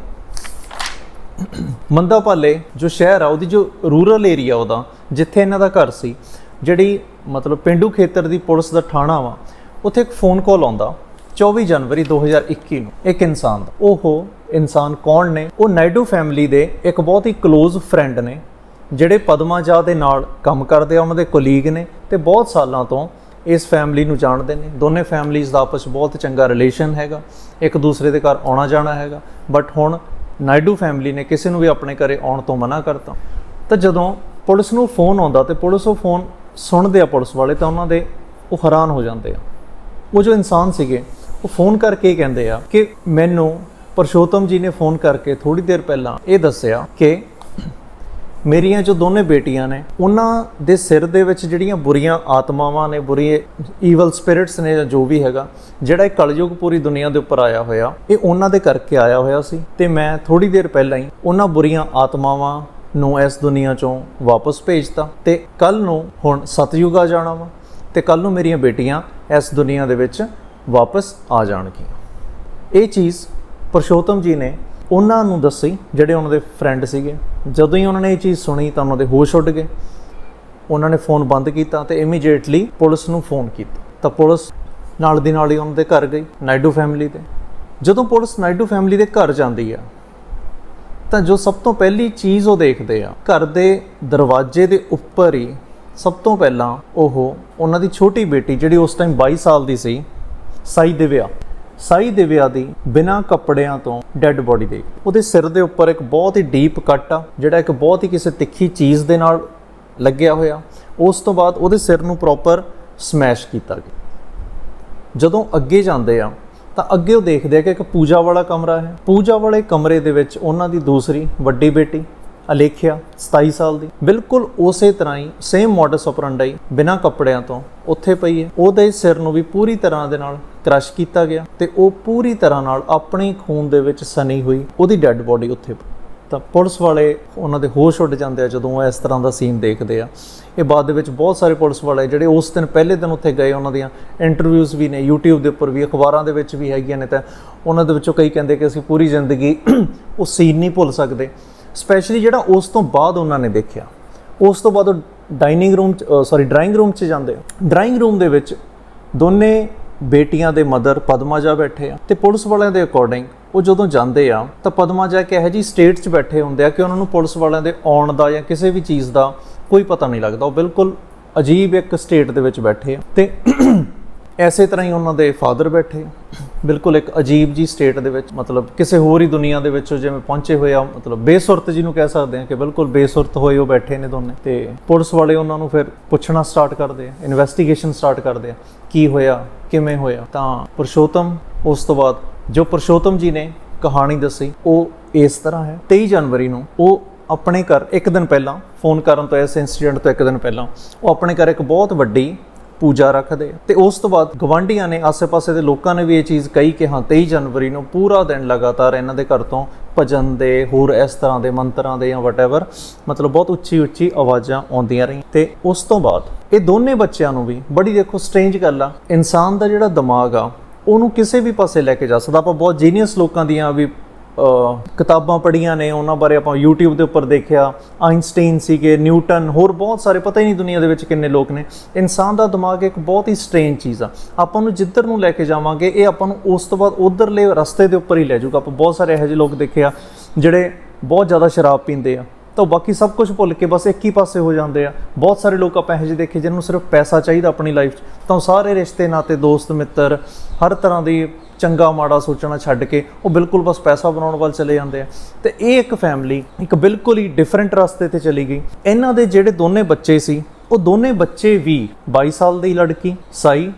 ਮੰਦਾਪਾਲੇ ਜੋ ਸ਼ਹਿਰ ਆ, ਉਹਦੀ ਜੋ ਰੂਰਲ ਏਰੀਆ ਉਹਦਾ, ਜਿੱਥੇ ਇਹਨਾਂ ਦਾ ਘਰ ਸੀ, ਜਿਹੜੀ ਮਤਲਬ ਪਿੰਡੂ ਖੇਤਰ ਦੀ ਪੁਲਿਸ ਦਾ ਥਾਣਾ ਵਾ, ਉੱਥੇ ਇੱਕ ਫੋਨ ਕਾਲ ਆਉਂਦਾ 24 ਜਨਵਰੀ 2021 ਨੂੰ। ਇੱਕ ਇਨਸਾਨ ਦਾ। ਉਹ ਇਨਸਾਨ ਕੌਣ ਨੇ? ਉਹ ਨਾਇਡੂ ਫੈਮਿਲੀ ਦੇ ਇੱਕ ਬਹੁਤ ਹੀ ক্লোਜ਼ ਫਰੈਂਡ ਨੇ। ਜਿਹੜੇ ਪਦਮਾ ਜਾ ਦੇ ਨਾਲ ਕੰਮ ਕਰਦੇ ਆ, ਉਹਨਾਂ ਦੇ ਕੋਲੀਗ ਨੇ ਤੇ ਬਹੁਤ ਸਾਲਾਂ ਤੋਂ ਇਸ ਫੈਮਿਲੀ ਨੂੰ ਜਾਣਦੇ ਨੇ। ਦੋਨੇ ਫੈਮਿਲੀਜ਼ ਦਾ ਆਪਸ ਬਹੁਤ ਚੰਗਾ ਰਿਲੇਸ਼ਨ ਹੈਗਾ। ਇੱਕ ਦੂਸਰੇ ਦੇ ਘਰ ਆਉਣਾ ਜਾਣਾ ਹੈਗਾ। ਬਟ ਹੁਣ ਨਾਇਡੂ ਫੈਮਿਲੀ ਨੇ ਕਿਸੇ ਨੂੰ ਵੀ ਆਪਣੇ ਘਰੇ ਆਉਣ ਤੋਂ ਮਨਾ ਕਰਤਾ। ਤਾਂ ਜਦੋਂ ਪੁਲਿਸ ਨੂੰ ਫੋਨ ਆਉਂਦਾ ਤੇ ਪੁਲਿਸ ਉਹ ਫੋਨ ਸੁਣਦੇ ਆ ਪੁਲਿਸ ਵਾਲੇ ਤਾਂ ਉਹਨਾਂ ਦੇ ਉਹ ਹੈਰਾਨ ਹੋ ਜਾਂਦੇ ਆ। ਉਹ ਜੋ ਇਨਸਾਨ ਸੀਗੇ, ਉਹ ਫੋਨ ਕਰਕੇ ਕਹਿੰਦੇ ਆ ਕਿ ਮੈਨੂੰ ਪਰਸ਼ੋਤਮ ਜੀ ਨੇ ਫੋਨ ਕਰਕੇ ਥੋੜੀ ਦੇਰ ਪਹਿਲਾਂ ਇਹ ਦੱਸਿਆ ਕਿ ਮੇਰੀਆਂ ਜੋ ਦੋਨੇ ਬੇਟੀਆਂ ਨੇ, ਉਹਨਾਂ ਦੇ ਸਿਰ ਦੇ ਵਿੱਚ ਜਿਹੜੀਆਂ ਬੁਰੀਆਂ ਆਤਮਾਵਾਂ ਨੇ, ਬੁਰੀ ਈਵਲ ਸਪਿਰਿਟਸ ਨੇ ਜਾਂ ਜੋ ਵੀ ਹੈਗਾ, ਜਿਹੜਾ ਇਹ ਕਲਯੁਗ ਪੂਰੀ ਦੁਨੀਆ ਦੇ ਉੱਪਰ ਆਇਆ ਹੋਇਆ, ਇਹ ਉਹਨਾਂ ਦੇ ਕਰਕੇ ਆਇਆ ਹੋਇਆ ਸੀ ਤੇ ਮੈਂ ਥੋੜੀ ਦੇਰ ਪਹਿਲਾਂ ਹੀ ਉਹਨਾਂ ਬੁਰੀਆਂ ਆਤਮਾਵਾਂ ਨੂੰ ਇਸ ਦੁਨੀਆ ਚੋਂ ਵਾਪਸ ਭੇਜਤਾ ਤੇ ਕੱਲ ਨੂੰ ਹੁਣ ਸਤਯੁਗ ਆ ਜਾਣਾ ਵਾ ਤੇ ਕੱਲ ਨੂੰ ਮੇਰੀਆਂ ਬੇਟੀਆਂ ਇਸ ਦੁਨੀਆ ਦੇ ਵਿੱਚ ਵਾਪਸ ਆ ਜਾਣਗੀਆਂ। ਇਹ ਚੀਜ਼ ਪਰਸ਼ੋਤਮ ਜੀ ਨੇ ਉਹਨਾਂ ਨੂੰ ਦੱਸੀ, ਜਿਹੜੇ ਉਹਨਾਂ ਦੇ ਫਰੈਂਡ ਸੀਗੇ। ਜਦੋਂ ਹੀ ਉਹਨਾਂ ਨੇ ਇਹ ਚੀਜ਼ ਸੁਣੀ ਤਾਂ ਉਹਨਾਂ ਦੇ ਹੋਸ਼ ਉੱਡ ਗਏ। ਉਹਨਾਂ ਨੇ ਫੋਨ ਬੰਦ ਕੀਤਾ ਤੇ ਇਮੀਡੀਏਟਲੀ ਪੁਲਿਸ ਨੂੰ ਫੋਨ ਕੀਤਾ। ਤਾਂ ਪੁਲਿਸ ਨਾਲ ਦੀ ਨਾਲ ਹੀ ਉਹਨਾਂ ਦੇ ਘਰ ਗਈ, ਨਾਇਡੂ ਫੈਮਿਲੀ ਦੇ। ਜਦੋਂ ਪੁਲਿਸ ਨਾਇਡੂ ਫੈਮਿਲੀ ਦੇ ਘਰ ਜਾਂਦੀ ਆ, ਤਾਂ ਜੋ ਸਭ ਤੋਂ ਪਹਿਲੀ ਚੀਜ਼ ਉਹ ਦੇਖਦੇ ਆ, ਘਰ ਦੇ ਦਰਵਾਜ਼ੇ ਦੇ ਉੱਪਰ ਹੀ ਸਭ ਤੋਂ ਪਹਿਲਾਂ ਉਹ ਉਹਨਾਂ ਦੀ ਛੋਟੀ ਬੇਟੀ, ਜਿਹੜੀ ਉਸ ਟਾਈਮ 22 ਸਾਲ ਦੀ ਸੀ, ਸਾਈ ਦਿਵਿਆ ਸਾਈ ਦਿਵਿਆ ਦੀ ਬਿਨਾਂ ਕੱਪੜਿਆਂ ਤੋਂ ਡੈੱਡ ਬੋਡੀ ਦੇ। ਉਹਦੇ ਸਿਰ ਦੇ ਉੱਪਰ ਇੱਕ ਬਹੁਤ ਹੀ ਡੀਪ ਕੱਟ ਆ, ਜਿਹੜਾ ਇੱਕ ਬਹੁਤ ਹੀ ਕਿਸੇ ਤਿੱਖੀ ਚੀਜ਼ ਦੇ ਨਾਲ ਲੱਗਿਆ ਹੋਇਆ। ਉਸ ਤੋਂ ਬਾਅਦ ਉਹਦੇ ਸਿਰ ਨੂੰ ਪ੍ਰੋਪਰ ਸਮੈਸ਼ ਕੀਤਾ ਗਿਆ। ਜਦੋਂ ਅੱਗੇ ਜਾਂਦੇ ਆ, ਤਾਂ ਅੱਗੇ ਉਹ ਦੇਖਦੇ ਆ ਕਿ ਇੱਕ ਪੂਜਾ ਵਾਲਾ ਕਮਰਾ ਹੈ। ਪੂਜਾ ਵਾਲੇ ਕਮਰੇ ਦੇ ਵਿੱਚ ਉਹਨਾਂ ਦੀ ਦੂਸਰੀ ਵੱਡੀ ਬੇਟੀ ਅਲੇਖਿਆ 27 ਸਾਲ ਦੀ। ਬਿਲਕੁਲ ਉਸੇ ਤਰ੍ਹਾਂ ਹੀ ਸੇਮ ਮੋਡਸ ਹੀ ਬਿਨਾਂ ਕੱਪੜਿਆਂ ਤੋਂ ਉੱਥੇ ਪਈ ਹੈ। ਉਹਦੇ ਸਿਰ ਨੂੰ ਵੀ ਪੂਰੀ ਤਰ੍ਹਾਂ ਦੇ ਨਾਲ ਕ੍ਰਸ਼ ਕੀਤਾ ਗਿਆ ਤੇ ਉਹ ਪੂਰੀ ਤਰ੍ਹਾਂ ਨਾਲ ਆਪਣੀ ਖੂਨ ਦੇ ਵਿੱਚ ਸਨੀ ਹੋਈ ਉਹਦੀ ਡੈੱਡ ਬੋਡੀ ਉੱਥੇ ਤਾਂ ਪੁਲਿਸ ਵਾਲੇ ਉਹਨਾਂ ਦੇ ਹੋਸ਼ ਉੱਡ ਜਾਂਦੇ ਆ ਜਦੋਂ ਉਹ ਇਸ ਤਰ੍ਹਾਂ ਦਾ ਸੀਨ ਦੇਖਦੇ ਆ। ਇਹ ਬਾਅਦ ਦੇ ਵਿੱਚ ਬਹੁਤ ਸਾਰੇ ਪੁਲਿਸ ਵਾਲੇ ਜਿਹੜੇ ਉਸ ਦਿਨ ਪਹਿਲੇ ਦਿਨ ਉੱਥੇ ਗਏ, ਉਹਨਾਂ ਦੀਆਂ ਇੰਟਰਵਿਊਜ਼ ਵੀ ਨੇ, YouTube ਦੇ ਉੱਪਰ ਵੀ, ਅਖਬਾਰਾਂ ਦੇ ਵਿੱਚ ਵੀ ਹੈਗੀਆਂ ਨੇ ਤਾਂ ਉਹਨਾਂ ਦੇ ਵਿੱਚੋਂ ਕਈ ਕਹਿੰਦੇ ਕਿ ਅਸੀਂ ਪੂਰੀ ਜ਼ਿੰਦਗੀ ਉਹ ਸੀਨ ਨਹੀਂ ਭੁੱਲ ਸਕਦੇ। ਸਪੈਸ਼ਲੀ ਜਿਹੜਾ ਉਸ ਤੋਂ ਬਾਅਦ ਉਹਨਾਂ ਨੇ ਦੇਖਿਆ, ਉਸ ਤੋਂ ਬਾਅਦ ਉਹ dining room sorry drawing room 'ਚ ਜਾਂਦੇ ਆ। ਡਰਾਇੰਗ ਰੂਮ ਦੇ ਵਿੱਚ ਦੋਨੇ ਬੇਟੀਆਂ ਦੇ ਮਦਰ ਪਦਮਾ ਜਾ ਬੈਠੇ ਆ ਤੇ ਪੁਲਿਸ ਵਾਲਿਆਂ ਦੇ ਅਕੋਰਡਿੰਗ ਉਹ ਜਦੋਂ ਜਾਂਦੇ ਆ, ਤਾਂ ਪਦਮਾਜਾ ਇੱਕ ਇਹੋ ਜੀ ਸਟੇਟ 'ਚ ਬੈਠੇ ਹੁੰਦੇ ਆ ਕਿ ਉਹਨਾਂ ਨੂੰ ਪੁਲਿਸ ਵਾਲਿਆਂ ਦੇ ਆਉਣ ਦਾ ਜਾਂ ਕਿਸੇ ਵੀ ਚੀਜ਼ ਦਾ ਕੋਈ ਪਤਾ ਨਹੀਂ ਲੱਗਦਾ। ਉਹ ਬਿਲਕੁਲ ਅਜੀਬ ਇੱਕ ਸਟੇਟ ਦੇ ਵਿੱਚ ਬੈਠੇ ਆ ਤੇ ਐਸੇ ਤਰ੍ਹਾਂ ਹੀ ਉਹਨਾਂ ਦੇ ਫਾਦਰ ਬੈਠੇ ਬਿਲਕੁਲ ਇੱਕ ਅਜੀਬ ਜੀ ਸਟੇਟ ਦੇ ਵਿੱਚ, ਮਤਲਬ ਕਿਸੇ ਹੋਰ ਹੀ ਦੁਨੀਆ ਦੇ ਵਿੱਚ ਉਹ ਜਿਵੇਂ ਪਹੁੰਚੇ ਹੋਏ ਆ, ਮਤਲਬ ਬੇਸੁਰਤ ਜਿਹਨੂੰ ਕਹਿ ਸਕਦੇ ਆ ਕਿ ਬਿਲਕੁਲ ਬੇਸੁਰਤ ਹੋਏ ਉਹ ਬੈਠੇ ਨੇ ਦੋਨੇ। ਤੇ ਪੁਲਿਸ ਵਾਲੇ ਉਹਨਾਂ ਨੂੰ ਫਿਰ ਪੁੱਛਣਾ ਸਟਾਰਟ ਕਰਦੇ ਆ ਇਨਵੈਸਟੀਗੇਸ਼ਨ ਸਟਾਰਟ ਕਰਦੇ ਆ, ਕੀ ਹੋਇਆ, ਕਿਵੇਂ ਹੋਇਆ? ਤਾਂ ਪੁਰਸ਼ੋਤਮ, ਉਸ ਤੋਂ ਬਾਅਦ ਜੋ ਪੁਰਸ਼ੋਤਮ ਜੀ ਨੇ ਕਹਾਣੀ ਦੱਸੀ, ਉਹ ਇਸ ਤਰ੍ਹਾਂ ਹੈ 23 ਜਨਵਰੀ ਨੂੰ ਉਹ ਆਪਣੇ ਘਰ ਇੱਕ ਦਿਨ ਪਹਿਲਾਂ, ਫੋਨ ਕਰਨ ਤੋਂ, ਇਸ ਇਨਸੀਡੈਂਟ ਤੋਂ ਇੱਕ ਦਿਨ ਪਹਿਲਾਂ, ਉਹ ਆਪਣੇ ਘਰ ਇੱਕ ਬਹੁਤ ਵੱਡੀ ਪੂਜਾ ਰੱਖਦੇ ਆ। ਤੇ ਉਸ ਤੋਂ ਬਾਅਦ ਗਵਾਂਢੀਆਂ ਨੇ ਆਸ-ਪਾਸੇ ਦੇ ਲੋਕਾਂ ਨੇ ਵੀ ਇਹ ਚੀਜ਼ ਕਹੀ ਕਿ ਹਾਂ 23 ਜਨਵਰੀ ਨੂੰ ਪੂਰਾ ਦਿਨ ਲਗਾਤਾਰ ਇਹਨਾਂ ਦੇ ਘਰ ਤੋਂ ਭਜਨ ਦੇ, ਹੋਰ ਇਸ ਤਰ੍ਹਾਂ ਦੇ ਮੰਤਰਾਂ ਦੇ ਜਾਂ ਵਟਐਵਰ ਮਤਲਬ ਬਹੁਤ ਉੱਚੀ ਉੱਚੀ ਆਵਾਜ਼ਾਂ ਆਉਂਦੀਆਂ ਰਹੀਆਂ। ਤੇ ਉਸ ਤੋਂ ਬਾਅਦ ਇਹ ਦੋਨੇ ਬੱਚਿਆਂ ਨੂੰ ਵੀ ਬੜੀ ਦੇਖੋ ਸਟ੍ਰੇਂਜ ਗੱਲ ਆ। ਇਨਸਾਨ ਦਾ ਜਿਹੜਾ ਦਿਮਾਗ ਆ, ਉਹਨੂੰ ਕਿਸੇ ਵੀ ਪਾਸੇ ਲੈ ਕੇ ਜਾ ਸਕਦਾ। ਆਪਾਂ ਬਹੁਤ ਜੀਨੀਅਸ ਲੋਕਾਂ ਦੀਆਂ ਵੀ ਕਿਤਾਬਾਂ ਪੜ੍ਹੀਆਂ ਨੇ, ਉਹਨਾਂ ਬਾਰੇ ਆਪਾਂ YouTube ਦੇ ਉੱਪਰ ਦੇਖਿਆ ਆਇਨਸਟਾਈਨ ਸੀਗੇ, ਨਿਊਟਨ, ਹੋਰ ਬਹੁਤ ਸਾਰੇ, ਪਤਾ ਹੀ ਨਹੀਂ ਦੁਨੀਆ ਦੇ ਵਿੱਚ ਕਿੰਨੇ ਲੋਕ ਨੇ। ਇਨਸਾਨ ਦਾ ਦਿਮਾਗ ਇੱਕ ਬਹੁਤ ਹੀ ਸਟ੍ਰੇਂਜ ਚੀਜ਼ ਆ। ਆਪਾਂ ਨੂੰ ਜਿੱਧਰ ਨੂੰ ਲੈ ਕੇ ਜਾਵਾਂਗੇ, ਇਹ ਆਪਾਂ ਨੂੰ ਉਸ ਤੋਂ ਬਾਅਦ ਉਧਰਲੇ ਰਸਤੇ ਦੇ ਉੱਪਰ ਹੀ ਲੈ ਜਾਊਗਾ। ਆਪਾਂ ਬਹੁਤ ਸਾਰੇ ਇਹੋ ਜਿਹੇ ਲੋਕ ਦੇਖੇ ਆ, ਜਿਹੜੇ ਬਹੁਤ ਜ਼ਿਆਦਾ ਸ਼ਰਾਬ ਪੀਂਦੇ ਆ। ਤਾਂ ਉਹ ਬਾਕੀ ਸਭ ਕੁਝ ਭੁੱਲ ਕੇ ਬਸ ਇੱਕ ਹੀ ਪਾਸੇ ਹੋ ਜਾਂਦੇ ਆ। ਬਹੁਤ ਸਾਰੇ ਲੋਕ ਆਪਾਂ ਇਹੋ ਜਿਹੇ ਦੇਖੇ ਜਿਹਨਾਂ ਨੂੰ ਸਿਰਫ ਪੈਸਾ ਚਾਹੀਦਾ ਆਪਣੀ ਲਾਈਫ 'ਚ। ਤਾਂ ਉਹ ਸਾਰੇ ਰਿਸ਼ਤੇ, ਨਾਤੇ, ਦੋਸਤ, ਮਿੱਤਰ, ਹਰ ਤਰ੍ਹਾਂ ਦੀ ਚੰਗਾ, ਮਾੜਾ ਸੋਚਣਾ ਛੱਡ ਕੇ ਉਹ ਬਿਲਕੁਲ ਬਸ ਪੈਸਾ ਬਣਾਉਣ ਵੱਲ ਚਲੇ ਜਾਂਦੇ ਆ। ਤੇ ਇਹ ਇੱਕ ਫੈਮਿਲੀ ਇੱਕ ਬਿਲਕੁਲ ਹੀ ਡਿਫਰੈਂਟ ਰਸਤੇ ਤੇ ਚਲੀ ਗਈ। ਇਹਨਾਂ ਦੇ ਜਿਹੜੇ ਦੋਨੇ ਬੱਚੇ ਸੀ, ਉਹ ਦੋਨੇ ਬੱਚੇ ਵੀ 22 ਸਾਲ ਦੀ ਲੜਕੀ, ਸਾਈ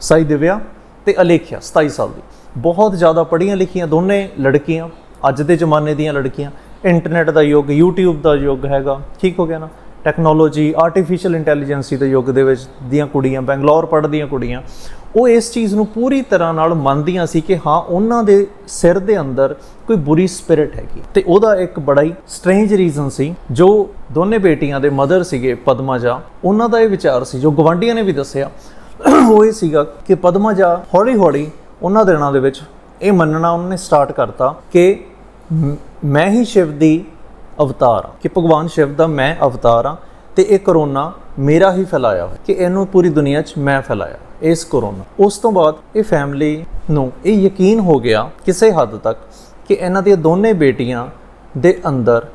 ਸਾਈ ਦਿਵਿਆ ਤੇ ਅਲੇਖਿਆ 27 ਸਾਲ ਦੀ। ਬਹੁਤ ਜ਼ਿਆਦਾ ਪੜ੍ਹੀਆਂ ਲਿਖੀਆਂ ਦੋਨੇ ਲੜਕੀਆਂ, ਅੱਜ ਦੇ ਜ਼ਮਾਨੇ ਦੀਆਂ ਲੜਕੀਆਂ। ਇੰਟਰਨੈਟ ਦਾ ਯੁੱਗ, YouTube ਦਾ ਯੁੱਗ ਹੈਗਾ, ਠੀਕ ਹੋ ਗਿਆ ਨਾ? ਟੈਕਨੋਲੋਜੀ ਆਰਟੀਫੀਸ਼ੀਅਲ ਇੰਟੈਲੀਜੈਂਸੀ ਦੇ ਯੁੱਗ ਦੇ ਵਿੱਚ ਦੀਆਂ ਕੁੜੀਆਂ, ਬੈਂਗਲੌਰ ਪੜ੍ਹਦੀਆਂ ਕੁੜੀਆਂ, ਉਹ ਇਸ ਚੀਜ਼ ਨੂੰ ਪੂਰੀ ਤਰ੍ਹਾਂ ਨਾਲ ਮੰਨਦੀਆਂ ਸੀ ਕਿ ਹਾਂ, ਉਹਨਾਂ ਦੇ ਸਿਰ ਦੇ ਅੰਦਰ ਕੋਈ ਬੁਰੀ ਸਪਿਰਿਟ ਹੈਗੀ। ਤੇ ਉਹਦਾ ਇੱਕ ਬੜਾ ਹੀ ਸਟ੍ਰੇਂਜ ਰੀਜ਼ਨ ਸੀ, ਜੋ ਦੋਨੇ ਬੇਟੀਆਂ ਦੇ ਮਦਰ ਸੀਗੇ ਪਦਮਾਜਾ ਉਹਨਾਂ ਦਾ ਇਹ ਵਿਚਾਰ ਸੀ, ਜੋ ਗਵਾਂਢੀਆਂ ਨੇ ਵੀ ਦੱਸਿਆ, ਉਹ ਇਹ ਸੀਗਾ ਕਿ ਪਦਮਾਜਾ ਹੌਲੀ-ਹੌਲੀ ਉਹਨਾਂ ਦਿਨਾਂ ਦੇ ਵਿੱਚ ਇਹ ਮੰਨਣਾ ਉਹਨਾਂ ਨੇ ਸਟਾਰਟ ਕਰਤਾ ਕਿ ਮੈਂ ਹੀ ਸ਼ਿਵ ਦੀ ਅਵਤਾਰ ਹਾਂ। ਕਿ ਭਗਵਾਨ ਸ਼ਿਵ ਦਾ ਮੈਂ ਅਵਤਾਰ ਹਾਂ ਤੇ ਇਹ ਕਰੋਨਾ ਮੇਰਾ ਹੀ ਫੈਲਾਇਆ ਹੋਇਆ। ਕਿ ਇਹਨੂੰ ਪੂਰੀ ਦੁਨੀਆ 'ਚ ਮੈਂ ਫੈਲਾਇਆ ਇਸ ਕਰੋਨਾ। ਉਸ ਤੋਂ ਬਾਅਦ ਇਹ ਫੈਮਿਲੀ ਨੂੰ ਇਹ ਯਕੀਨ ਹੋ ਗਿਆ ਕਿਸੇ ਹੱਦ ਤੱਕ ਕਿ ਇਹਨਾਂ ਦੀਆਂ ਦੋਨੇ ਬੇਟੀਆਂ ਦੇ ਅੰਦਰ,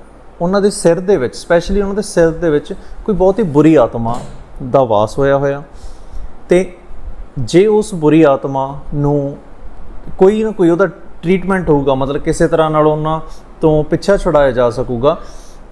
ਉਹਨਾਂ ਦੇ ਸਿਰ ਦੇ ਵਿੱਚ ਸਪੈਸ਼ਲੀ ਉਹਨਾਂ ਦੇ ਸਿਰ ਦੇ ਵਿੱਚ ਕੋਈ ਬਹੁਤ ਹੀ ਬੁਰੀ ਆਤਮਾ ਦਾ ਵਾਸ ਹੋਇਆ ਹੋਇਆ। ਤੇ ਜੇ ਉਸ ਬੁਰੀ ਆਤਮਾ ਨੂੰ ਕੋਈ ਨਾ ਕੋਈ ਉਹਦਾ ਟ੍ਰੀਟਮੈਂਟ ਹੋਊਗਾ, ਮਤਲਬ ਕਿਸੇ ਤਰ੍ਹਾਂ ਨਾਲ ਉਹਨਾਂ ਤੋਂ ਪਿੱਛਾ ਛੁਡਾਇਆ ਜਾ ਸਕੂਗਾ,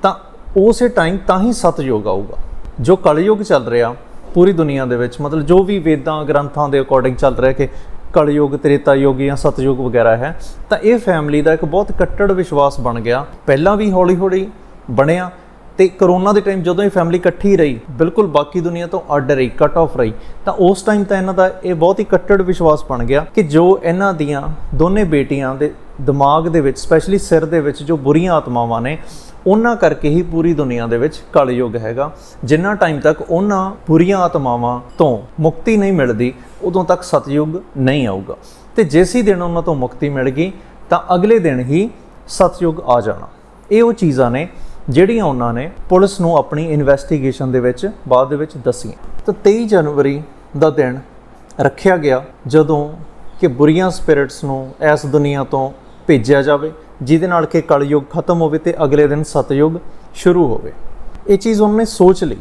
ਤਾਂ ਉਸੇ ਟਾਈਮ ਤਾਂ ਹੀ ਸਤਯੁਗ ਆਊਗਾ। ਜੋ ਕਲਯੁਗ ਚੱਲ ਰਿਹਾ ਪੂਰੀ ਦੁਨੀਆ ਦੇ ਵਿੱਚ, ਮਤਲਬ ਜੋ ਵੀ ਵੇਦਾਂ, ਗ੍ਰੰਥਾਂ ਦੇ ਅਕੋਰਡਿੰਗ ਚੱਲ ਰਿਹਾ ਕਿ ਕਲਯੁਗ, ਤ੍ਰੇਤਾ ਯੁਗ ਜਾਂ ਸਤਯੁਗ ਵਗੈਰਾ ਹੈ, ਤਾਂ ਇਹ ਫੈਮਿਲੀ ਦਾ ਇੱਕ ਬਹੁਤ ਕੱਟੜ ਵਿਸ਼ਵਾਸ ਬਣ ਗਿਆ। ਪਹਿਲਾਂ ਵੀ ਹੌਲੀ-ਹੌਲੀ ਬਣਿਆ ਤੇ ਕਰੋਨਾ ਦੇ ਟਾਈਮ ਜਦੋਂ ਇਹ ਫੈਮਿਲੀ ਇਕੱਠੀ ਰਹੀ, ਬਿਲਕੁਲ ਬਾਕੀ ਦੁਨੀਆ ਤੋਂ ਅੱਡ ਰਹੀ ਕੱਟ ਆਫ ਰਹੀ, ਤਾਂ ਉਸ ਟਾਈਮ ਤਾਂ ਇਹਨਾਂ ਦਾ ਇਹ ਬਹੁਤ ਹੀ ਕੱਟੜ ਵਿਸ਼ਵਾਸ ਬਣ ਗਿਆ ਕਿ ਜੋ ਇਹਨਾਂ ਦੀਆਂ ਦੋਨੇ ਬੇਟੀਆਂ ਦੇ ਦਿਮਾਗ ਦੇ ਵਿੱਚ ਸਪੈਸ਼ਲੀ ਸਿਰ ਦੇ ਵਿੱਚ ਜੋ ਬੁਰੀਆਂ ਆਤਮਾਵਾਂ ਨੇ, ਉਹਨਾਂ ਕਰਕੇ ਹੀ ਪੂਰੀ ਦੁਨੀਆ ਦੇ ਵਿੱਚ ਕਲਯੁਗ ਹੈਗਾ। ਜਿੰਨਾ ਟਾਈਮ ਤੱਕ ਉਹਨਾਂ ਬੁਰੀਆਂ ਆਤਮਾਵਾਂ ਤੋਂ ਮੁਕਤੀ ਨਹੀਂ ਮਿਲਦੀ, ਉਦੋਂ ਤੱਕ ਸਤਯੁਗ ਨਹੀਂ ਆਊਗਾ। ਤੇ ਜਿਸ ਹੀ ਦਿਨ ਉਹਨਾਂ ਤੋਂ ਮੁਕਤੀ ਮਿਲ ਗਈ, ਤਾਂ ਅਗਲੇ ਦਿਨ ਹੀ ਸਤਯੁਗ ਆ ਜਾਣਾ। ਇਹ ਉਹ ਚੀਜ਼ਾਂ ਨੇ ਜਿਹੜੀਆਂ ਉਹਨਾਂ ਨੇ ਪੁਲਿਸ ਨੂੰ ਆਪਣੀ ਇਨਵੈਸਟੀਗੇਸ਼ਨ ਦੇ ਵਿੱਚ, ਬਾਅਦ ਦੇ ਵਿੱਚ ਦੱਸੀਆਂ। ਤਾਂ 23 ਜਨਵਰੀ ਦਾ ਦਿਨ ਰੱਖਿਆ ਗਿਆ ਜਦੋਂ ਕਿ ਬੁਰੀਆਂ ਸਪਿਰਿਟਸ ਨੂੰ ਇਸ ਦੁਨੀਆ ਤੋਂ ਭੇਜਿਆ ਜਾਵੇ, ਜਿਹਦੇ ਨਾਲ ਕਿ ਕਲਯੁਗ ਖਤਮ ਹੋਵੇ ਤੇ ਅਗਲੇ ਦਿਨ ਸਤਯੁਗ ਸ਼ੁਰੂ ਹੋਵੇ। ਇਹ ਚੀਜ਼ ਉਹਨਾਂ ਨੇ ਸੋਚ ਲਈ।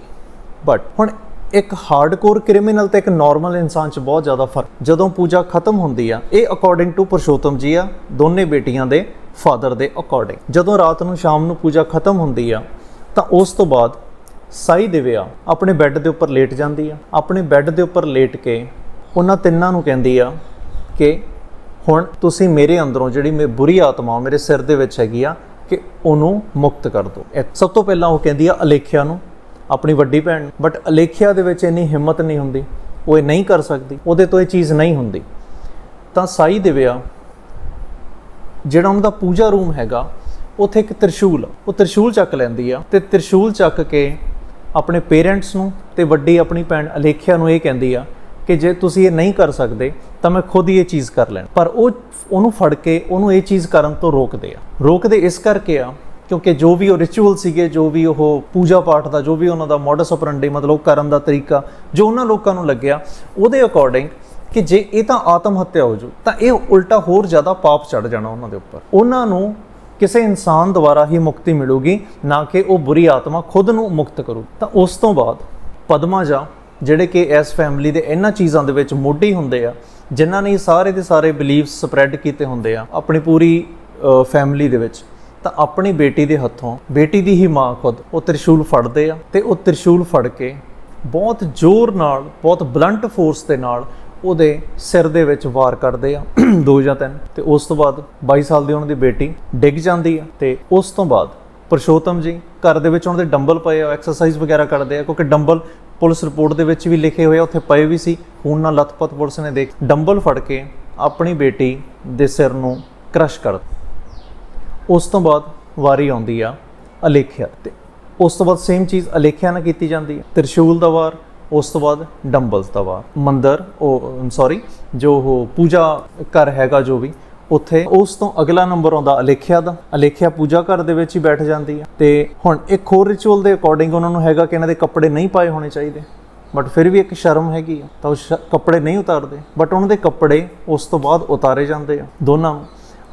ਬਟ ਹੁਣ ਇੱਕ ਹਾਰਡਕੋਰ ਕ੍ਰਿਮੀਨਲ ਤੇ ਇੱਕ ਨਾਰਮਲ ਇਨਸਾਨ 'ਚ ਬਹੁਤ ਜ਼ਿਆਦਾ ਫ਼ਰਕ। ਜਦੋਂ ਪੂਜਾ ਖਤਮ ਹੁੰਦੀ ਆ, ਇਹ ਅਕੋਰਡਿੰਗ ਟੂ ਪਰਸ਼ੋਤਮ ਜੀ ਆ, ਦੋਨੇ ਬੇਟੀਆਂ ਦੇ ਫਾਦਰ ਦੇ ਅਕੋਰਡਿੰਗ ਜਦੋਂ ਰਾਤ ਨੂੰ ਸ਼ਾਮ ਨੂੰ ਪੂਜਾ ਖਤਮ ਹੁੰਦੀ ਆ, ਤਾਂ ਉਸ ਤੋਂ ਬਾਅਦ ਸਾਈ ਦਿਵਿਆ ਆਪਣੇ ਬੈੱਡ ਦੇ ਉੱਪਰ ਲੇਟ ਜਾਂਦੀ ਆ। ਆਪਣੇ ਬੈੱਡ ਦੇ ਉੱਪਰ ਲੇਟ ਕੇ ਉਹਨਾਂ ਤਿੰਨਾਂ ਨੂੰ ਕਹਿੰਦੀ ਆ ਕਿ ਹੁਣ ਤੁਸੀਂ ਮੇਰੇ ਅੰਦਰੋਂ ਜਿਹੜੀ ਮੇ ਬੁਰੀ ਆਤਮਾ ਮੇਰੇ ਸਿਰ ਦੇ ਵਿੱਚ ਹੈਗੀ ਆ, ਕਿ ਉਹਨੂੰ ਮੁਕਤ ਕਰ ਦਿਓ। ਇਹ ਸਭ ਤੋਂ ਪਹਿਲਾਂ ਉਹ ਕਹਿੰਦੀ ਆ ਅਲੇਖਿਆ ਨੂੰ, ਆਪਣੀ ਵੱਡੀ ਭੈਣ ਬਟ ਅਲੇਖਿਆ ਦੇ ਵਿੱਚ ਇੰਨੀ ਹਿੰਮਤ ਨਹੀਂ ਹੁੰਦੀ, ਉਹ ਇਹ ਨਹੀਂ ਕਰ ਸਕਦੀ, ਉਹਦੇ ਤੋਂ ਇਹ ਚੀਜ਼ ਨਹੀਂ ਹੁੰਦੀ। ਤਾਂ ਸਾਈ ਦਿਵਿਆ ਜਿਹੜਾ ਉਹਨਾਂ ਦਾ ਪੂਜਾ ਰੂਮ ਹੈਗਾ, ਉੱਥੇ ਇੱਕ ਤ੍ਰਿਸ਼ੂਲ ਉਹ ਤ੍ਰਿਸ਼ੂਲ ਚੱਕ ਲੈਂਦੀ ਆ ਤੇ ਤ੍ਰਿਸ਼ੂਲ ਚੱਕ ਕੇ ਆਪਣੇ ਪੇਰੈਂਟਸ ਨੂੰ ਤੇ ਵੱਡੀ ਆਪਣੀ ਭੈਣ ਅਲੇਖਿਆ ਨੂੰ ਇਹ ਕਹਿੰਦੀ ਆ ਕਿ ਜੇ ਤੁਸੀਂ ਇਹ ਨਹੀਂ ਕਰ ਸਕਦੇ, ਤਾਂ ਮੈਂ ਖੁਦ ਹੀ ਇਹ ਚੀਜ਼ ਕਰ ਲੈਣ। ਪਰ ਉਹ ਉਹਨੂੰ ਫੜ ਕੇ ਉਹਨੂੰ ਇਹ ਚੀਜ਼ ਕਰਨ ਤੋਂ ਰੋਕਦੇ ਆ। ਰੋਕਦੇ ਇਸ ਕਰਕੇ ਆ ਕਿਉਂਕਿ ਜੋ ਵੀ ਉਹ ਰਿਚੁਅਲ ਸੀਗੇ, ਜੋ ਵੀ ਉਹ ਪੂਜਾ ਪਾਠ ਦਾ, ਜੋ ਵੀ ਉਹਨਾਂ ਦਾ ਮੋਡਸ ਆਪਰੈਂਡੀ ਮਤਲਬ ਕਰਨ ਦਾ ਤਰੀਕਾ, ਜੋ ਉਹਨਾਂ ਲੋਕਾਂ ਨੂੰ ਲੱਗਿਆ, ਉਹਦੇ ਅਕੋਰਡਿੰਗ ਕਿ ਜੇ ਇਹ ਤਾਂ ਆਤਮ ਹੱਤਿਆ ਹੋ ਜੂ, ਤਾਂ ਇਹ ਉਲਟਾ ਹੋਰ ਜ਼ਿਆਦਾ ਪਾਪ ਚੜ ਜਾਣਾ ਉਹਨਾਂ ਦੇ ਉੱਪਰ। ਉਹਨਾਂ ਨੂੰ ਕਿਸੇ ਇਨਸਾਨ ਦੁਆਰਾ ਹੀ ਮੁਕਤੀ ਮਿਲੂਗੀ, ਨਾ ਕਿ ਉਹ ਬੁਰੀ ਆਤਮਾ ਖੁਦ ਨੂੰ ਮੁਕਤ ਕਰੂ। ਤਾਂ ਉਸ ਤੋਂ ਬਾਅਦ ਪਦਮਾ ਜਾ ਜਿਹੜੇ ਕਿ ਇਸ ਫੈਮਿਲੀ ਦੇ ਇਹਨਾਂ ਚੀਜ਼ਾਂ ਦੇ ਵਿੱਚ ਮੋਢੀ ਹੁੰਦੇ ਆ, ਜਿਨ੍ਹਾਂ ਨੇ ਸਾਰੇ ਦੇ ਸਾਰੇ ਬਿਲੀਵਸ ਸਪਰੈਡ ਕੀਤੇ ਹੁੰਦੇ ਆ, ਆਪਣੀ ਪੂਰੀ ਫੈਮਿਲੀ ਦੇ ਵਿੱਚ, ਤਾਂ ਆਪਣੀ ਬੇਟੀ ਦੇ ਹੱਥੋਂ ਬੇਟੀ ਦੀ ਹੀ ਮਾਂ ਖੁਦ ਉਹ ਤ੍ਰਿਸ਼ੂਲ ਫੜਦੇ ਆ ਤੇ ਉਹ ਤ੍ਰਿਸ਼ੂਲ ਫੜ ਕੇ ਬਹੁਤ ਜ਼ੋਰ ਨਾਲ, ਬਹੁਤ ਬਲੰਟ ਫੋਰਸ ਦੇ ਨਾਲ ਉਹਦੇ ਸਿਰ ਦੇ ਵਿੱਚ ਵਾਰ ਕਰਦੇ ਆ, ਦੋ ਜਾਂ ਤਿੰਨ। ਤੇ ਉਸ ਤੋਂ ਬਾਅਦ 22 ਸਾਲ ਦੀ ਉਹਨਾਂ ਦੀ ਬੇਟੀ ਡਿੱਗ ਜਾਂਦੀ ਆ ਤੇ ਉਸ ਤੋਂ ਬਾਅਦ ਪਰਸ਼ੋਤਮ ਜੀ ਘਰ ਦੇ ਵਿੱਚ ਉਹਨਾਂ ਦੇ ਡੰਬਲ ਪਏ ਆ ਐਕਸਰਸਾਈਜ਼ ਵਗੈਰਾ ਕਰਦੇ ਆ, ਕਿਉਂਕਿ ਡੰਬਲ ਪੁਲਿਸ ਰਿਪੋਰਟ ਦੇ ਵਿੱਚ ਵੀ ਲਿਖੇ ਹੋਏ ਆ, ਉੱਥੇ ਪਏ ਵੀ ਸੀ। ਹੁਣ ਨਾਲ ਲੱਥਪੱਥ ਪੁਲਿਸ ਨੇ ਦੇਖ, ਡੰਬਲ ਫੜ ਕੇ ਆਪਣੀ ਬੇਟੀ ਦੇ ਸਿਰ ਨੂੰ ਕ੍ਰਸ਼ ਕਰ ਉਸ ਤੋਂ ਬਾਅਦ ਵਾਰੀ ਆਉਂਦੀ ਆ ਅਲੇਖਿਆ ਤੇ ਉਸ ਤੋਂ ਬਾਅਦ ਸੇਮ ਚੀਜ਼ ਅਲੇਖਿਆ ਨਾਲ ਕੀਤੀ ਜਾਂਦੀ ਹੈ ਤ੍ਰਿਸ਼ੂਲ ਦਾ ਵਾਰ ਉਸ ਤੋਂ ਬਾਅਦ ਡੰਬਲਸ ਦਾ ਵਾਰ ਮੰਦਰ, ਉਹ ਸੌਰੀ ਜੋ ਉਹ ਪੂਜਾ ਘਰ ਹੈਗਾ ਜੋ ਵੀ, ਉੱਥੇ ਉਸ ਤੋਂ ਅਗਲਾ ਨੰਬਰ ਆਉਂਦਾ ਅਲੇਖਿਆ ਦਾ। ਅਲੇਖਿਆ ਪੂਜਾ ਘਰ ਦੇ ਵਿੱਚ ਹੀ ਬੈਠ ਜਾਂਦੀ ਹੈ ਤੇ ਹੁਣ ਇੱਕ ਹੋਰ ਰਿਚੁਅਲ ਦੇ ਅਕੋਰਡਿੰਗ ਉਹਨਾਂ ਨੂੰ ਹੈਗਾ ਕਿ ਇਹਨਾਂ ਦੇ ਕੱਪੜੇ ਨਹੀਂ ਪਾਏ ਹੋਣੇ ਚਾਹੀਦੇ। ਬਟ ਫਿਰ ਵੀ ਇੱਕ ਸ਼ਰਮ ਹੈਗੀ ਆ, ਤਾਂ ਉਹ ਸ਼- ਕੱਪੜੇ ਨਹੀਂ ਉਤਾਰਦੇ। ਬਟ ਉਹਨਾਂ ਦੇ ਕੱਪੜੇ ਉਸ ਤੋਂ ਬਾਅਦ ਉਤਾਰੇ ਜਾਂਦੇ ਆ। ਦੋਨਾਂ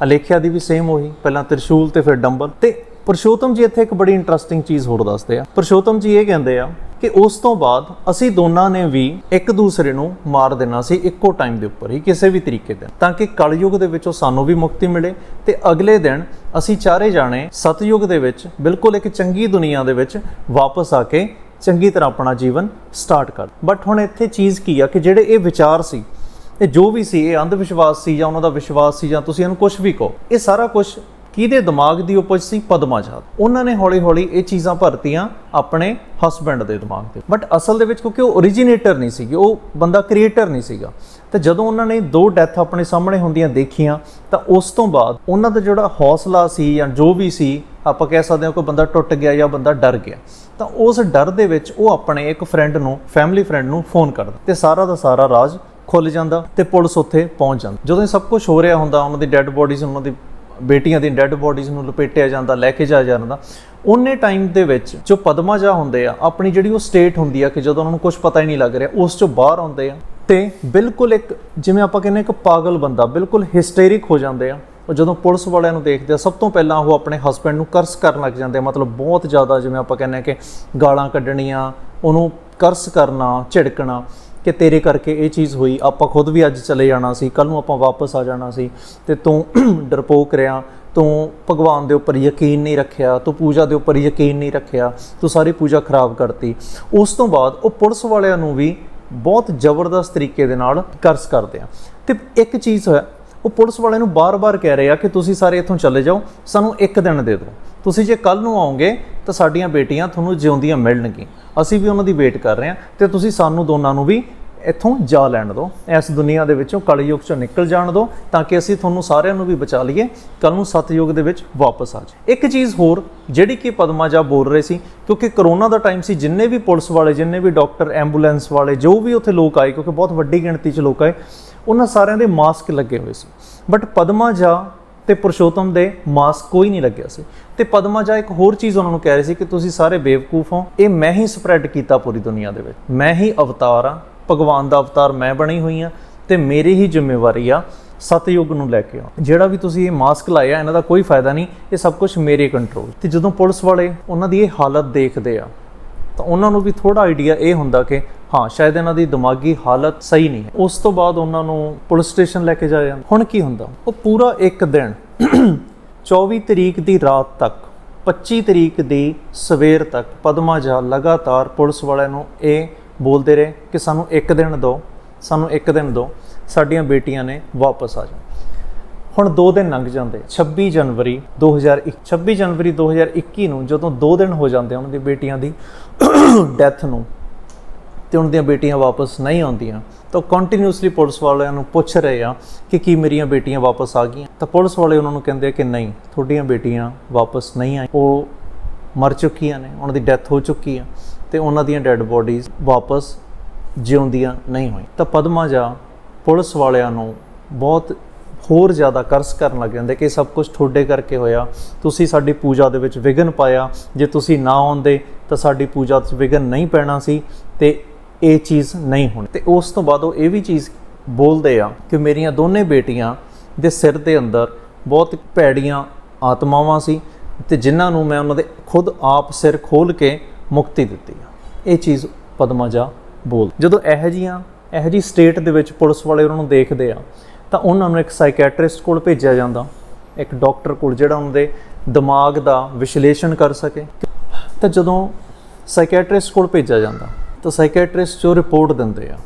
ਅਲੇਖਿਆ ਦੀ ਵੀ ਸੇਮ ਉਹੀ, ਪਹਿਲਾਂ ਤ੍ਰਿਸ਼ੂਲ ਤੇ ਫਿਰ ਡੰਬਲ। ਤੇ ਪਰਸ਼ੋਤਮ ਜੀ ਇੱਥੇ ਇੱਕ ਬੜੀ ਇੰਟਰਸਟਿੰਗ ਚੀਜ਼ ਹੋਰ ਦੱਸਦੇ ਆ। ਪਰਸ਼ੋਤਮ ਜੀ ਇਹ ਕਹਿੰਦੇ ਆ ਕਿ ਉਸ ਤੋਂ ਬਾਅਦ ਅਸੀਂ ਦੋਨਾਂ ਨੇ ਵੀ ਇੱਕ ਦੂਸਰੇ ਨੂੰ ਮਾਰ ਦੇਣਾ ਸੀ ਇੱਕੋ ਟਾਈਮ ਦੇ ਉੱਪਰ ਹੀ, ਕਿਸੇ ਵੀ ਤਰੀਕੇ ਦੇ ਤਾਂ ਕਿ ਕਲਯੁਗ ਦੇ ਵਿੱਚੋਂ ਸਾਨੂੰ ਵੀ ਮੁਕਤੀ ਮਿਲੇ ਤੇ ਅਗਲੇ ਦਿਨ ਅਸੀਂ ਚਾਰੇ ਜਾਣੇ ਸਤਯੁਗ ਦੇ ਵਿੱਚ ਬਿਲਕੁਲ ਇੱਕ ਚੰਗੀ ਦੁਨੀਆ ਦੇ ਵਿੱਚ ਵਾਪਸ ਆ ਕੇ ਚੰਗੀ ਤਰ੍ਹਾਂ ਆਪਣਾ ਜੀਵਨ ਸਟਾਰਟ ਕਰ ਬਟ ਹੁਣ ਇੱਥੇ ਚੀਜ਼ ਕੀ ਆ ਕਿ ਜਿਹੜੇ ਇਹ ਵਿਚਾਰ ਸੀ, ਇਹ ਜੋ ਵੀ ਸੀ, ਇਹ ਅੰਧ ਵਿਸ਼ਵਾਸ ਸੀ ਜਾਂ ਉਹਨਾਂ ਦਾ ਵਿਸ਼ਵਾਸ ਸੀ ਜਾਂ ਤੁਸੀਂ ਇਹਨੂੰ ਕੁਝ ਵੀ ਕਹੋ, ਇਹ ਸਾਰਾ ਕੁਝ ਕਿਹਦੇ ਦਿਮਾਗ ਦੀ ਉਪਜ ਸੀ? ਪਦਮਾਜਾਤ। ਉਹਨਾਂ ਨੇ ਹੌਲੀ-ਹੌਲੀ ਇਹ ਚੀਜ਼ਾਂ ਭਰਤੀਆਂ ਆਪਣੇ ਹਸਬੰਡ ਦੇ ਦਿਮਾਗ ਤੇ। ਬਟ ਅਸਲ ਦੇ ਵਿੱਚ ਕਿਉਂਕਿ ਉਹ ਓਰੀਜੀਨੇਟਰ ਨਹੀਂ ਸੀ ਉਹ ਬੰਦਾ ਕ੍ਰੀਏਟਰ ਨਹੀਂ ਸੀਗਾ। ਤੇ ਜਦੋਂ ਉਹਨਾਂ ਨੇ ਦੋ ਡੈਥ ਆਪਣੇ ਸਾਹਮਣੇ ਹੁੰਦੀਆਂ ਦੇਖੀਆਂ, ਤਾਂ ਉਸ ਤੋਂ ਬਾਅਦ ਉਹਨਾਂ ਦਾ ਜਿਹੜਾ ਹੌਸਲਾ ਸੀ ਜਾਂ ਜੋ ਵੀ ਸੀ, ਆਪਾਂ ਕਹਿ ਸਕਦੇ ਹਾਂ ਕੋਈ ਬੰਦਾ ਟੁੱਟ ਗਿਆ ਜਾਂ ਬੰਦਾ ਡਰ ਗਿਆ, ਤਾਂ ਉਸ ਡਰ ਦੇ ਵਿੱਚ ਉਹ ਆਪਣੇ ਇੱਕ ਫਰੈਂਡ ਨੂੰ ਫੈਮਿਲੀ ਫਰੈਂਡ ਨੂੰ ਫੋਨ ਕਰਦਾ। ਤੇ ਸਾਰਾ ਦਾ ਸਾਰਾ ਰਾਜ਼ ਖੁੱਲ ਜਾਂਦਾ ਤੇ ਪੁਲਿਸ ਉੱਥੇ ਪਹੁੰਚ ਜਾਂਦੀ। ਜਦੋਂ ਇਹ ਸਭ ਕੁਝ ਹੋ ਰਿਹਾ ਹੁੰਦਾ, ਉਹਨਾਂ ਦੀ ਡੈੱਡ ਬੋਡੀਜ਼ ਉਹਨਾਂ ਦੀ ਬੇਟੀਆਂ ਦੀ ਡੈੱਡ ਬੋਡੀਜ਼ ਨੂੰ ਲਪੇਟਿਆ ਜਾਂਦਾ, ਲੈ ਕੇ ਜਾਇਆ ਜਾਂਦਾ, ਉਹਨੇ ਟਾਈਮ ਦੇ ਵਿੱਚ ਜੋ ਪਦਮਾ ਪਦਮਾਜਾ ਹੁੰਦੇ ਆ, ਆਪਣੀ ਜਿਹੜੀ ਉਹ ਸਟੇਟ ਹੁੰਦੀ ਆ ਕਿ ਜਦੋਂ ਉਹਨਾਂ ਨੂੰ ਕੁਝ ਪਤਾ ਹੀ ਨਹੀਂ ਲੱਗ ਰਿਹਾ, ਉਸ ਚੋਂ ਬਾਹਰ ਆਉਂਦੇ ਆ ਤੇ ਬਿਲਕੁਲ ਇੱਕ ਜਿਵੇਂ ਆਪਾਂ ਕਹਿੰਦੇ ਇੱਕ ਪਾਗਲ ਬੰਦਾ, ਬਿਲਕੁਲ ਹਿਸਟੇਰਿਕ ਹੋ ਜਾਂਦੇ ਆ। ਉਹ ਜਦੋਂ ਪੁਲਿਸ ਵਾਲਿਆਂ ਨੂੰ ਦੇਖਦੇ ਆ, ਸਭ ਤੋਂ ਪਹਿਲਾਂ ਉਹ ਆਪਣੇ ਹਸਬੰਡ ਨੂੰ ਕਰਸ ਕਰਨ ਲੱਗ ਜਾਂਦੇ ਆ, ਮਤਲਬ ਬਹੁਤ ਜ਼ਿਆਦਾ ਜਿਵੇਂ ਆਪਾਂ ਕਹਿੰਦੇ ਆ ਕਿ ਗਾਲਾਂ ਕੱਢਣੀਆਂ, ਉਹਨੂੰ ਕਰਸ ਕਰਨਾ, ਝਿੜਕਣਾ। ਕਿ ਤੇਰੇ ਕਰਕੇ ਇਹ ਚੀਜ਼ ਹੋਈ, ਆਪਾਂ ਖੁਦ ਵੀ ਅੱਜ ਚਲੇ ਜਾਣਾ ਸੀ ਕੱਲ ਨੂੰ ਆਪਾਂ ਵਾਪਸ ਆ ਜਾਣਾ ਸੀ, ਤੇ ਤੂੰ ਡਰਪੋਕ ਰਿਆ ਤੂੰ ਭਗਵਾਨ ਦੇ ਉੱਪਰ ਯਕੀਨ ਨਹੀਂ ਰੱਖਿਆ, ਤੂੰ ਪੂਜਾ ਦੇ ਉੱਪਰ ਯਕੀਨ ਨਹੀਂ ਰੱਖਿਆ, ਤੂੰ ਸਾਰੀ ਪੂਜਾ ਖਰਾਬ ਕਰਤੀ। ਉਸ ਤੋਂ ਬਾਅਦ ਉਹ ਪੁਲਿਸ ਵਾਲਿਆਂ ਨੂੰ ਵੀ ਬਹੁਤ ਜ਼ਬਰਦਸਤ ਤਰੀਕੇ ਦੇ ਨਾਲ ਕਰਸ ਕਰਦੇ ਆ। ਤੇ ਇੱਕ ਚੀਜ਼ ਹੈ ਉਹ ਪੁਲਿਸ ਵਾਲਿਆਂ ਨੂੰ ਬਾਰ-ਬਾਰ ਕਹਿ ਰਹੇ ਆ ਕਿ ਤੁਸੀਂ ਸਾਰੇ ਇੱਥੋਂ ਚਲੇ ਜਾਓ, ਸਾਨੂੰ ਇੱਕ ਦਿਨ ਦੇ ਦਿਓ। ਤੁਸੀਂ ਜੇ ਕੱਲ ਨੂੰ ਆਉਂਗੇ ਤਾਂ ਸਾਡੀਆਂ ਬੇਟੀਆਂ ਤੁਹਾਨੂੰ ਜਿਉਂਦੀਆਂ ਮਿਲਣਗੀਆਂ। ਅਸੀਂ ਵੀ ਉਹਨਾਂ ਦੀ ਵੇਟ ਕਰ ਰਹੇ ਹਾਂ ਤੇ ਤੁਸੀਂ ਸਾਨੂੰ ਦੋਨਾਂ ਨੂੰ ਵੀ ਇੱਥੋਂ ਜਾ ਲੈਣ ਦਿਓ। ਇਸ ਦੁਨੀਆ ਦੇ ਵਿੱਚੋਂ ਕਲਯੁਗ ਚੋਂ ਨਿਕਲ ਜਾਣ ਦਿਓ ਤਾਂ ਕਿ ਅਸੀਂ ਤੁਹਾਨੂੰ ਸਾਰਿਆਂ ਨੂੰ ਵੀ ਬਚਾ ਲਈਏ ਕੱਲ ਨੂੰ ਸਤਯੁਗ ਦੇ ਵਿੱਚ ਵਾਪਸ ਆ ਜਾਏ ਇੱਕ ਚੀਜ਼ ਹੋਰ, ਜਿਹੜੀ ਕਿ ਪਦਮਾ ਜਾ ਬੋਲ ਰਹੇ ਸੀ, ਕਿਉਂਕਿ ਕਰੋਨਾ ਦਾ ਟਾਈਮ ਸੀ, ਜਿੰਨੇ ਵੀ ਪੁਲਿਸ ਵਾਲੇ, ਜਿੰਨੇ ਵੀ ਡਾਕਟਰ, ਐਂਬੂਲੈਂਸ ਵਾਲੇ, ਜੋ ਵੀ ਉੱਥੇ ਲੋਕ ਆਏ, ਕਿਉਂਕਿ ਬਹੁਤ ਵੱਡੀ ਗਿਣਤੀ 'ਚ ਲੋਕ ਆਏ ਉਹਨਾਂ ਸਾਰਿਆਂ ਦੇ ਮਾਸਕ ਲੱਗੇ ਹੋਏ ਸੀ। ਬਟ ਪਦਮਾ ਜਾ ਤੇ ਪੁਰਸ਼ੋਤਮ ਦੇ ਮਾਸਕ ਕੋਈ ਨਹੀਂ ਲੱਗਿਆ ਸੀ। ਤੇ ਪਦਮਾਜਾ ਇੱਕ ਹੋਰ ਚੀਜ਼ ਉਹਨਾਂ ਨੂੰ ਕਹਿ ਰਹੀ ਸੀ ਕਿ ਤੁਸੀਂ ਸਾਰੇ ਬੇਵਕੂਫ ਹੋ। ਇਹ ਮੈਂ ਹੀ ਸਪਰੈਡ ਕੀਤਾ ਪੂਰੀ ਦੁਨੀਆ ਦੇ ਵਿੱਚ। ਮੈਂ ਹੀ ਅਵਤਾਰ ਆ ਭਗਵਾਨ ਦਾ ਅਵਤਾਰ ਮੈਂ ਬਣੀ ਹੋਈ ਆ ਤੇ ਮੇਰੀ ਹੀ ਜ਼ਿੰਮੇਵਾਰੀ ਆ ਸਤਯੁਗ ਨੂੰ ਲੈ ਕੇ ਆਉਣਾ। ਜਿਹੜਾ ਵੀ ਤੁਸੀਂ ਇਹ ਮਾਸਕ ਲਾਇਆ, ਇਹਨਾਂ ਦਾ ਕੋਈ ਫਾਇਦਾ ਨਹੀਂ। ਇਹ ਸਭ ਕੁਝ ਮੇਰੇ ਕੰਟਰੋਲ ਤੇ ਜਦੋਂ ਪੁਲਿਸ ਵਾਲੇ ਉਹਨਾਂ ਦੀ ਇਹ ਹਾਲਤ ਦੇਖਦੇ ਆ ਤਾਂ ਉਹਨਾਂ ਨੂੰ ਵੀ ਥੋੜਾ ਆਈਡੀਆ ਇਹ ਹੁੰਦਾ ਕਿ ਹਾਂ, ਸ਼ਾਇਦ ਇਹਨਾਂ ਦੀ ਦਿਮਾਗੀ ਹਾਲਤ ਸਹੀ ਨਹੀਂ ਹੈ। ਉਸ ਤੋਂ ਬਾਅਦ ਉਹਨਾਂ ਨੂੰ ਪੁਲਿਸ ਸਟੇਸ਼ਨ ਲੈ ਕੇ ਜਾਇਆ ਜਾਂਦਾ। ਹੁਣ ਕੀ ਹੁੰਦਾ? ਉਹ ਪੂਰਾ ਇੱਕ ਦਿਨ 24 ਤਰੀਕ ਦੀ ਰਾਤ ਤੱਕ 25 ਤਰੀਕ ਦੀ ਸਵੇਰ ਤੱਕ ਪਦਮਾ ਜਾ ਲਗਾਤਾਰ ਪੁਲਿਸ ਵਾਲਿਆਂ ਨੂੰ ਇਹ ਬੋਲਦੇ ਰਹੇ ਕਿ ਸਾਨੂੰ ਇੱਕ ਦਿਨ ਦਿਓ, ਸਾਨੂੰ ਇੱਕ ਦਿਨ ਦਿਓ, ਸਾਡੀਆਂ ਬੇਟੀਆਂ ਨੇ ਵਾਪਸ ਆ ਜਾਣਾ। ਹੁਣ 2 ਦਿਨ ਲੰਘ ਜਾਂਦੇ। 26 ਜਨਵਰੀ 2021 26 ਜਨਵਰੀ 2021 ਨੂੰ ਜਦੋਂ 2 ਦਿਨ ਹੋ ਜਾਂਦੇ ਉਹਨਾਂ ਦੀ ਬੇਟੀਆਂ ਦੀ ਡੈਥ ਨੂੰ ਤੇ ਉਹਨਾਂ ਦੀਆਂ ਬੇਟੀਆਂ ਵਾਪਸ ਨਹੀਂ ਆਉਂਦੀਆਂ, ਤਾਂ ਕੰਟੀਨਿਊਸਲੀ ਪੁਲਿਸ ਵਾਲਿਆਂ ਨੂੰ ਪੁੱਛ ਰਹੇ ਆ ਕਿ ਕੀ ਮੇਰੀਆਂ ਬੇਟੀਆਂ ਵਾਪਸ ਆ ਗਈਆਂ। ਤਾਂ ਪੁਲਿਸ ਵਾਲੇ ਉਹਨਾਂ ਨੂੰ ਕਹਿੰਦੇ ਕਿ ਨਹੀਂ, ਤੁਹਾਡੀਆਂ ਬੇਟੀਆਂ ਵਾਪਸ ਨਹੀਂ ਆਈ ਉਹ ਮਰ ਚੁੱਕੀਆਂ ਨੇ, ਉਹਨਾਂ ਦੀ ਡੈਥ ਹੋ ਚੁੱਕੀ ਆ ਤੇ ਉਹਨਾਂ ਦੀਆਂ ਡੈੱਡ ਬੋਡੀਜ਼ ਵਾਪਸ ਜਿਉਂਦੀਆਂ ਨਹੀਂ ਹੋਈ ਤਾਂ ਪਦਮਾ ਜਾ ਪੁਲਿਸ ਵਾਲਿਆਂ ਨੂੰ ਬਹੁਤ ਹੋਰ ਜ਼ਿਆਦਾ ਕਰਸ ਕਰਨ ਲੱਗ ਜਾਂਦੇ ਕਿ ਸਭ ਕੁਝ ਤੁਹਾਡੇ ਕਰਕੇ ਹੋਇਆ। ਤੁਸੀਂ ਸਾਡੀ ਪੂਜਾ ਦੇ ਵਿੱਚ ਵਿਘਨ ਪਾਇਆ। ਜੇ ਤੁਸੀਂ ਨਾ ਆਉਂਦੇ ਤਾਂ ਸਾਡੀ ਪੂਜਾ 'ਚ ਵਿਘਨ ਨਹੀਂ ਪੈਣਾ ਸੀ ਤੇ ਇਹ ਚੀਜ਼ ਨਹੀਂ ਹੋਣੀ। ਤੇ ਉਸ ਤੋਂ ਬਾਅਦ ਉਹ ਇਹ ਵੀ ਚੀਜ਼ ਬੋਲਦੇ ਆ ਕਿ ਮੇਰੀਆਂ ਦੋਨੇ ਬੇਟੀਆਂ ਦੇ ਸਿਰ ਦੇ ਅੰਦਰ ਬਹੁਤ ਭੈੜੀਆਂ ਆਤਮਾਵਾਂ ਸੀ ਤੇ ਜਿਨ੍ਹਾਂ ਨੂੰ ਮੈਂ ਉਹਨਾਂ ਦੇ ਖੁਦ ਆਪ ਸਿਰ ਖੋਲ ਕੇ ਮੁਕਤੀ ਦਿੱਤੀ ਆ। ਇਹ ਚੀਜ਼ ਪਦਮਾਜਾ ਬੋਲ। ਜਦੋਂ ਇਹੋ ਜੀਆਂ, ਇਹੋ ਜੀ ਸਟੇਟ ਦੇ ਵਿੱਚ ਪੁਲਿਸ ਵਾਲੇ ਉਹਨਾਂ ਨੂੰ ਦੇਖਦੇ ਆ ਤਾਂ ਉਹਨਾਂ ਨੂੰ ਇੱਕ ਸਾਈਕੈਟ੍ਰਿਸਟ ਕੋਲ ਭੇਜਿਆ ਜਾਂਦਾ, ਇੱਕ ਡਾਕਟਰ ਕੋਲ, ਜਿਹੜਾ ਉਹਨਾਂ ਦੇ ਦਿਮਾਗ ਦਾ ਵਿਸ਼ਲੇਸ਼ਣ ਕਰ ਸਕੇ। ਤਾਂ ਜਦੋਂ ਸਾਈਕੈਟ੍ਰਿਸਟ ਕੋਲ ਭੇਜਿਆ ਜਾਂਦਾ, ਤਾਂ ਸਾਈਕੈਟ੍ਰਿਸਟ ਜੋ ਰਿਪੋਰਟ ਦਿੰਦੇ ਆ,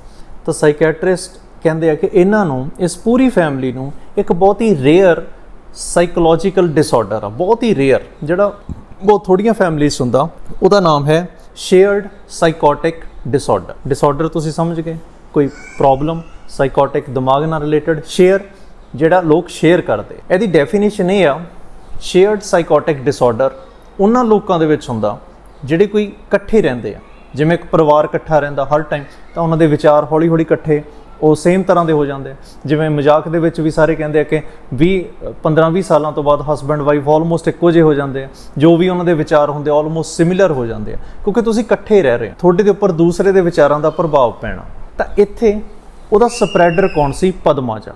ਤਾਂ ਸਾਈਕੈਟ੍ਰਿਸਟ ਕਹਿੰਦੇ ਆ ਕਿ ਇਹਨਾਂ ਨੂੰ, ਇਸ ਪੂਰੀ ਫੈਮਿਲੀ ਨੂੰ ਇੱਕ ਬਹੁਤ ਹੀ ਰੇਅਰ ਸਾਈਕੋਲੋਜੀਕਲ ਡਿਸਆਰਡਰ ਆ, ਬਹੁਤ ਹੀ ਰੇਅਰ ਜਿਹੜਾ ਬਹੁਤ ਥੋੜੀਆਂ ਫੈਮਿਲੀਜ਼ ਹੁੰਦਾ, ਉਹਦਾ ਨਾਮ ਹੈ ਸ਼ੇਅਰਡ ਸਾਈਕੋਟਿਕ ਡਿਸਆਰਡਰ ਡਿਸਆਰਡਰ ਤੁਸੀਂ ਸਮਝ ਗਏ? ਕੋਈ ਪ੍ਰੋਬਲਮ ਸਾਈਕੋਟਿਕ ਦਿਮਾਗ ਨਾਲ ਰਿਲੇਟਡ ਸ਼ੇਅਰ ਜਿਹੜਾ ਲੋਕ ਸ਼ੇਅਰ ਕਰਦੇ। ਇਹਦੀ ਡੈਫੀਨੇਸ਼ਨ ਇਹ ਆ ਸ਼ੇਅਰਡ ਸਾਈਕੋਟਿਕ ਡਿਸਆਰਡਰ ਉਹਨਾਂ ਲੋਕਾਂ ਦੇ ਵਿੱਚ ਹੁੰਦਾ, ਜਿਹੜੇ ਕੋਈ ਇਕੱਠੇ ਰਹਿੰਦੇ ਆ। ਜਿਵੇਂ ਇੱਕ ਪਰਿਵਾਰ ਇਕੱਠਾ ਰਹਿੰਦਾ ਹਰ ਟਾਈਮ ਤਾਂ ਉਹਨਾਂ ਦੇ ਵਿਚਾਰ ਹੌਲੀ-ਹੌਲੀ ਇਕੱਠੇ, ਉਹ ਸੇਮ ਤਰ੍ਹਾਂ ਦੇ ਹੋ ਜਾਂਦੇ ਜਿਵੇਂ ਮਜ਼ਾਕ ਦੇ ਵਿੱਚ ਵੀ ਸਾਰੇ ਕਹਿੰਦੇ ਆ ਕਿ 20 15-20 ਸਾਲਾਂ ਤੋਂ ਬਾਅਦ ਹਸਬੰਡ ਵਾਈਫ ਆਲਮੋਸਟ ਇੱਕੋ ਜਿਹੇ ਹੋ ਜਾਂਦੇ ਆ। ਜੋ ਵੀ ਉਹਨਾਂ ਦੇ ਵਿਚਾਰ ਹੁੰਦੇ ਆਲਮੋਸਟ ਸਿਮਿਲਰ ਹੋ ਜਾਂਦੇ ਆ। ਕਿਉਂਕਿ ਤੁਸੀਂ ਇਕੱਠੇ ਰਹਿ ਰਹੇ ਹੋ। ਤੁਹਾਡੇ ਦੇ ਉੱਪਰ ਦੂਸਰੇ ਦੇ ਵਿਚਾਰਾਂ ਦਾ ਪ੍ਰਭਾਵ ਪੈਣਾ। ਤਾਂ ਇੱਥੇ ਉਹਦਾ ਸਪਰੈਡਰ ਕੌਣ ਸੀ? ਪਦਮਾਜਾ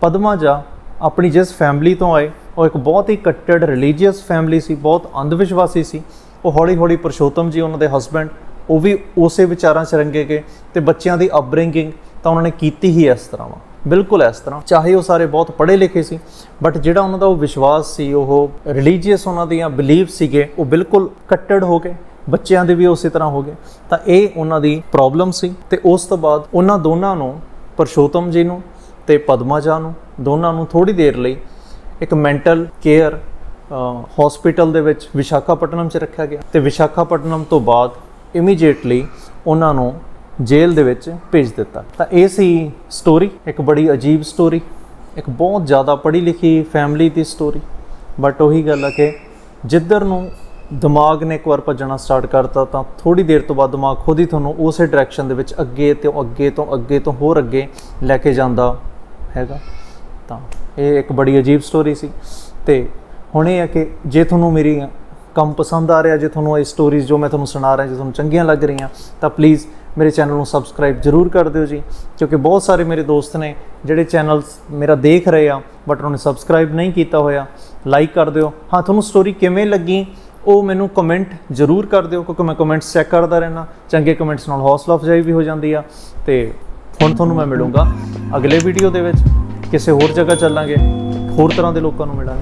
ਪਦਮਾਜਾ ਆਪਣੀ ਜਿਸ ਫੈਮਿਲੀ ਤੋਂ ਆਏ, ਉਹ ਇੱਕ ਬਹੁਤ ਹੀ ਕੱਟੜ ਰਿਲੀਜੀਅਸ ਫੈਮਿਲੀ ਸੀ, ਬਹੁਤ ਅੰਧ ਵਿਸ਼ਵਾਸੀ ਸੀ। ਉਹ ਹੌਲੀ-ਹੌਲੀ ਪਰਸ਼ੋਤਮ ਜੀ, ਉਹਨਾਂ ਦੇ ਹਸਬੰਡ ਉਹ ਵੀ ਉਸੇ ਵਿਚਾਰਾਂ 'ਚ ਰੰਗੇ ਗਏ ਤੇ ਬੱਚਿਆਂ ਦੀ ਅਪਬ੍ਰਿੰਗਿੰਗ ਤਾਂ ਉਹਨਾਂ ਨੇ ਕੀਤੀ ਹੀ ਇਸ ਤਰ੍ਹਾਂ ਵਾ। ਬਿਲਕੁਲ ਇਸ ਤਰ੍ਹਾਂ। ਚਾਹੇ ਉਹ ਸਾਰੇ ਬਹੁਤ ਪੜ੍ਹੇ ਲਿਖੇ ਸੀ ਬਟ ਜਿਹੜਾ ਉਹਨਾਂ ਦਾ ਉਹ ਵਿਸ਼ਵਾਸ ਸੀ, ਉਹ ਰਿਲੀਜੀਅਸ ਉਹਨਾਂ ਦੀਆਂ ਬਿਲੀਫ ਸੀਗੇ, ਉਹ ਬਿਲਕੁਲ ਕੱਟੜ ਹੋ ਗਏ। ਬੱਚਿਆਂ ਦੇ ਵੀ ਉਸੇ ਤਰ੍ਹਾਂ ਹੋ ਗਏ। ਤਾਂ ਇਹ ਉਹਨਾਂ ਦੀ ਪ੍ਰੋਬਲਮ ਸੀ ਤੇ ਉਸ ਤੋਂ ਬਾਅਦ ਉਹਨਾਂ ਦੋਨਾਂ ਨੂੰ, ਪਰਸ਼ੋਤਮ ਜੀ ਨੂੰ ਤੇ ਪਦਮਾਜਾ ਨੂੰ, ਦੋਨਾਂ ਨੂੰ ਥੋੜੀ ਦੇਰ ਲਈ ਇੱਕ ਮੈਂਟਲ ਕੇਅਰ ਹਸਪੀਟਲ ਦੇ ਵਿੱਚ ਵਿਸ਼ਾਖਾਪਟਨਮ 'ਚ ਰੱਖਿਆ ਗਿਆ ਤੇ ਵਿਸ਼ਾਖਾਪਟਨਮ ਤੋਂ ਬਾਅਦ ਇਮੀਡੀਏਟਲੀ ਉਹਨਾਂ ਨੂੰ ਜੇਲ੍ਹ ਦੇ ਵਿੱਚ ਭੇਜ ਦਿੱਤਾ। ਤਾਂ ਇਹ ਸੀ ਸਟੋਰੀ ਇੱਕ ਬੜੀ ਅਜੀਬ ਸਟੋਰੀ ਇੱਕ ਬਹੁਤ ਜ਼ਿਆਦਾ ਪੜ੍ਹੀ ਲਿਖੀ ਫੈਮਿਲੀ ਦੀ ਸਟੋਰੀ ਬਟ ਉਹੀ ਗੱਲ ਆ ਕਿ ਜਿੱਧਰ ਨੂੰ ਦਿਮਾਗ ਨੇ ਇੱਕ ਵਾਰ ਭੱਜਣਾ ਸਟਾਰਟ ਕਰਤਾ ਤਾਂ ਥੋੜੀ ਦੇਰ ਤੋਂ ਬਾਅਦ ਦਿਮਾਗ ਖੁਦ ਹੀ ਤੁਹਾਨੂੰ ਉਸੇ ਡਾਇਰੈਕਸ਼ਨ ਦੇ ਵਿੱਚ ਅੱਗੇ ਤੋਂ ਅੱਗੇ ਤੋਂ ਅੱਗੇ ਤੋਂ ਹੋਰ ਅੱਗੇ ਲੈ ਕੇ ਜਾਂਦਾ ਹੈਗਾ। ਤਾਂ ਇਹ ਇੱਕ ਬੜੀ ਅਜੀਬ ਸਟੋਰੀ ਸੀ। ਤੇ ਹੁਣ ਇਹ ਹੈ ਕਿ ਜੇ ਤੁਹਾਨੂੰ ਮੇਰੀ ਕੰਮ ਪਸੰਦ ਆ ਰਿਹਾ, ਜੇ ਤੁਹਾਨੂੰ ਇਹ ਸਟੋਰੀਜ਼ ਜੋ ਮੈਂ ਤੁਹਾਨੂੰ ਸੁਣਾ ਰਿਹਾ, ਜੇ ਤੁਹਾਨੂੰ ਚੰਗੀਆਂ ਲੱਗ ਰਹੀਆਂ, ਤਾਂ ਪਲੀਜ਼ ਮੇਰੇ ਚੈਨਲ ਨੂੰ ਸਬਸਕ੍ਰਾਈਬ ਜ਼ਰੂਰ ਕਰ ਦਿਓ ਜੀ। ਕਿਉਂਕਿ ਬਹੁਤ ਸਾਰੇ ਮੇਰੇ ਦੋਸਤ ਨੇ ਜਿਹੜੇ ਚੈਨਲਸ ਮੇਰਾ ਦੇਖ ਰਹੇ ਆ ਬਟ ਉਹਨਾਂ ਨੇ ਸਬਸਕ੍ਰਾਈਬ ਨਹੀਂ ਕੀਤਾ ਹੋਇਆ ਲਾਈਕ ਕਰ ਦਿਓ। ਹਾਂ, ਤੁਹਾਨੂੰ ਸਟੋਰੀ ਕਿਵੇਂ ਲੱਗੀ? ਉਹ ਮੈਨੂੰ ਕਮੈਂਟ ਜ਼ਰੂਰ ਕਰ ਦਿਓ, ਕਿਉਂਕਿ ਮੈਂ ਕਮੈਂਟਸ ਚੈੱਕ ਕਰਦਾ ਰਹਿਣਾ ਚੰਗੇ ਕਮੈਂਟਸ ਨਾਲ ਹੌਸਲਾ ਅਫਜ਼ਾਈ ਵੀ ਹੋ ਜਾਂਦੀ ਆ। ਤੇ ਹੁਣ ਤੁਹਾਨੂੰ ਮੈਂ ਮਿਲੂੰਗਾ ਅਗਲੇ ਵੀਡੀਓ ਦੇ ਵਿੱਚ। ਕਿਸੇ ਹੋਰ ਜਗ੍ਹਾ ਚੱਲਾਂਗੇ, ਹੋਰ ਤਰ੍ਹਾਂ ਦੇ ਲੋਕਾਂ ਨੂੰ ਮਿਲਾਂਗੇ।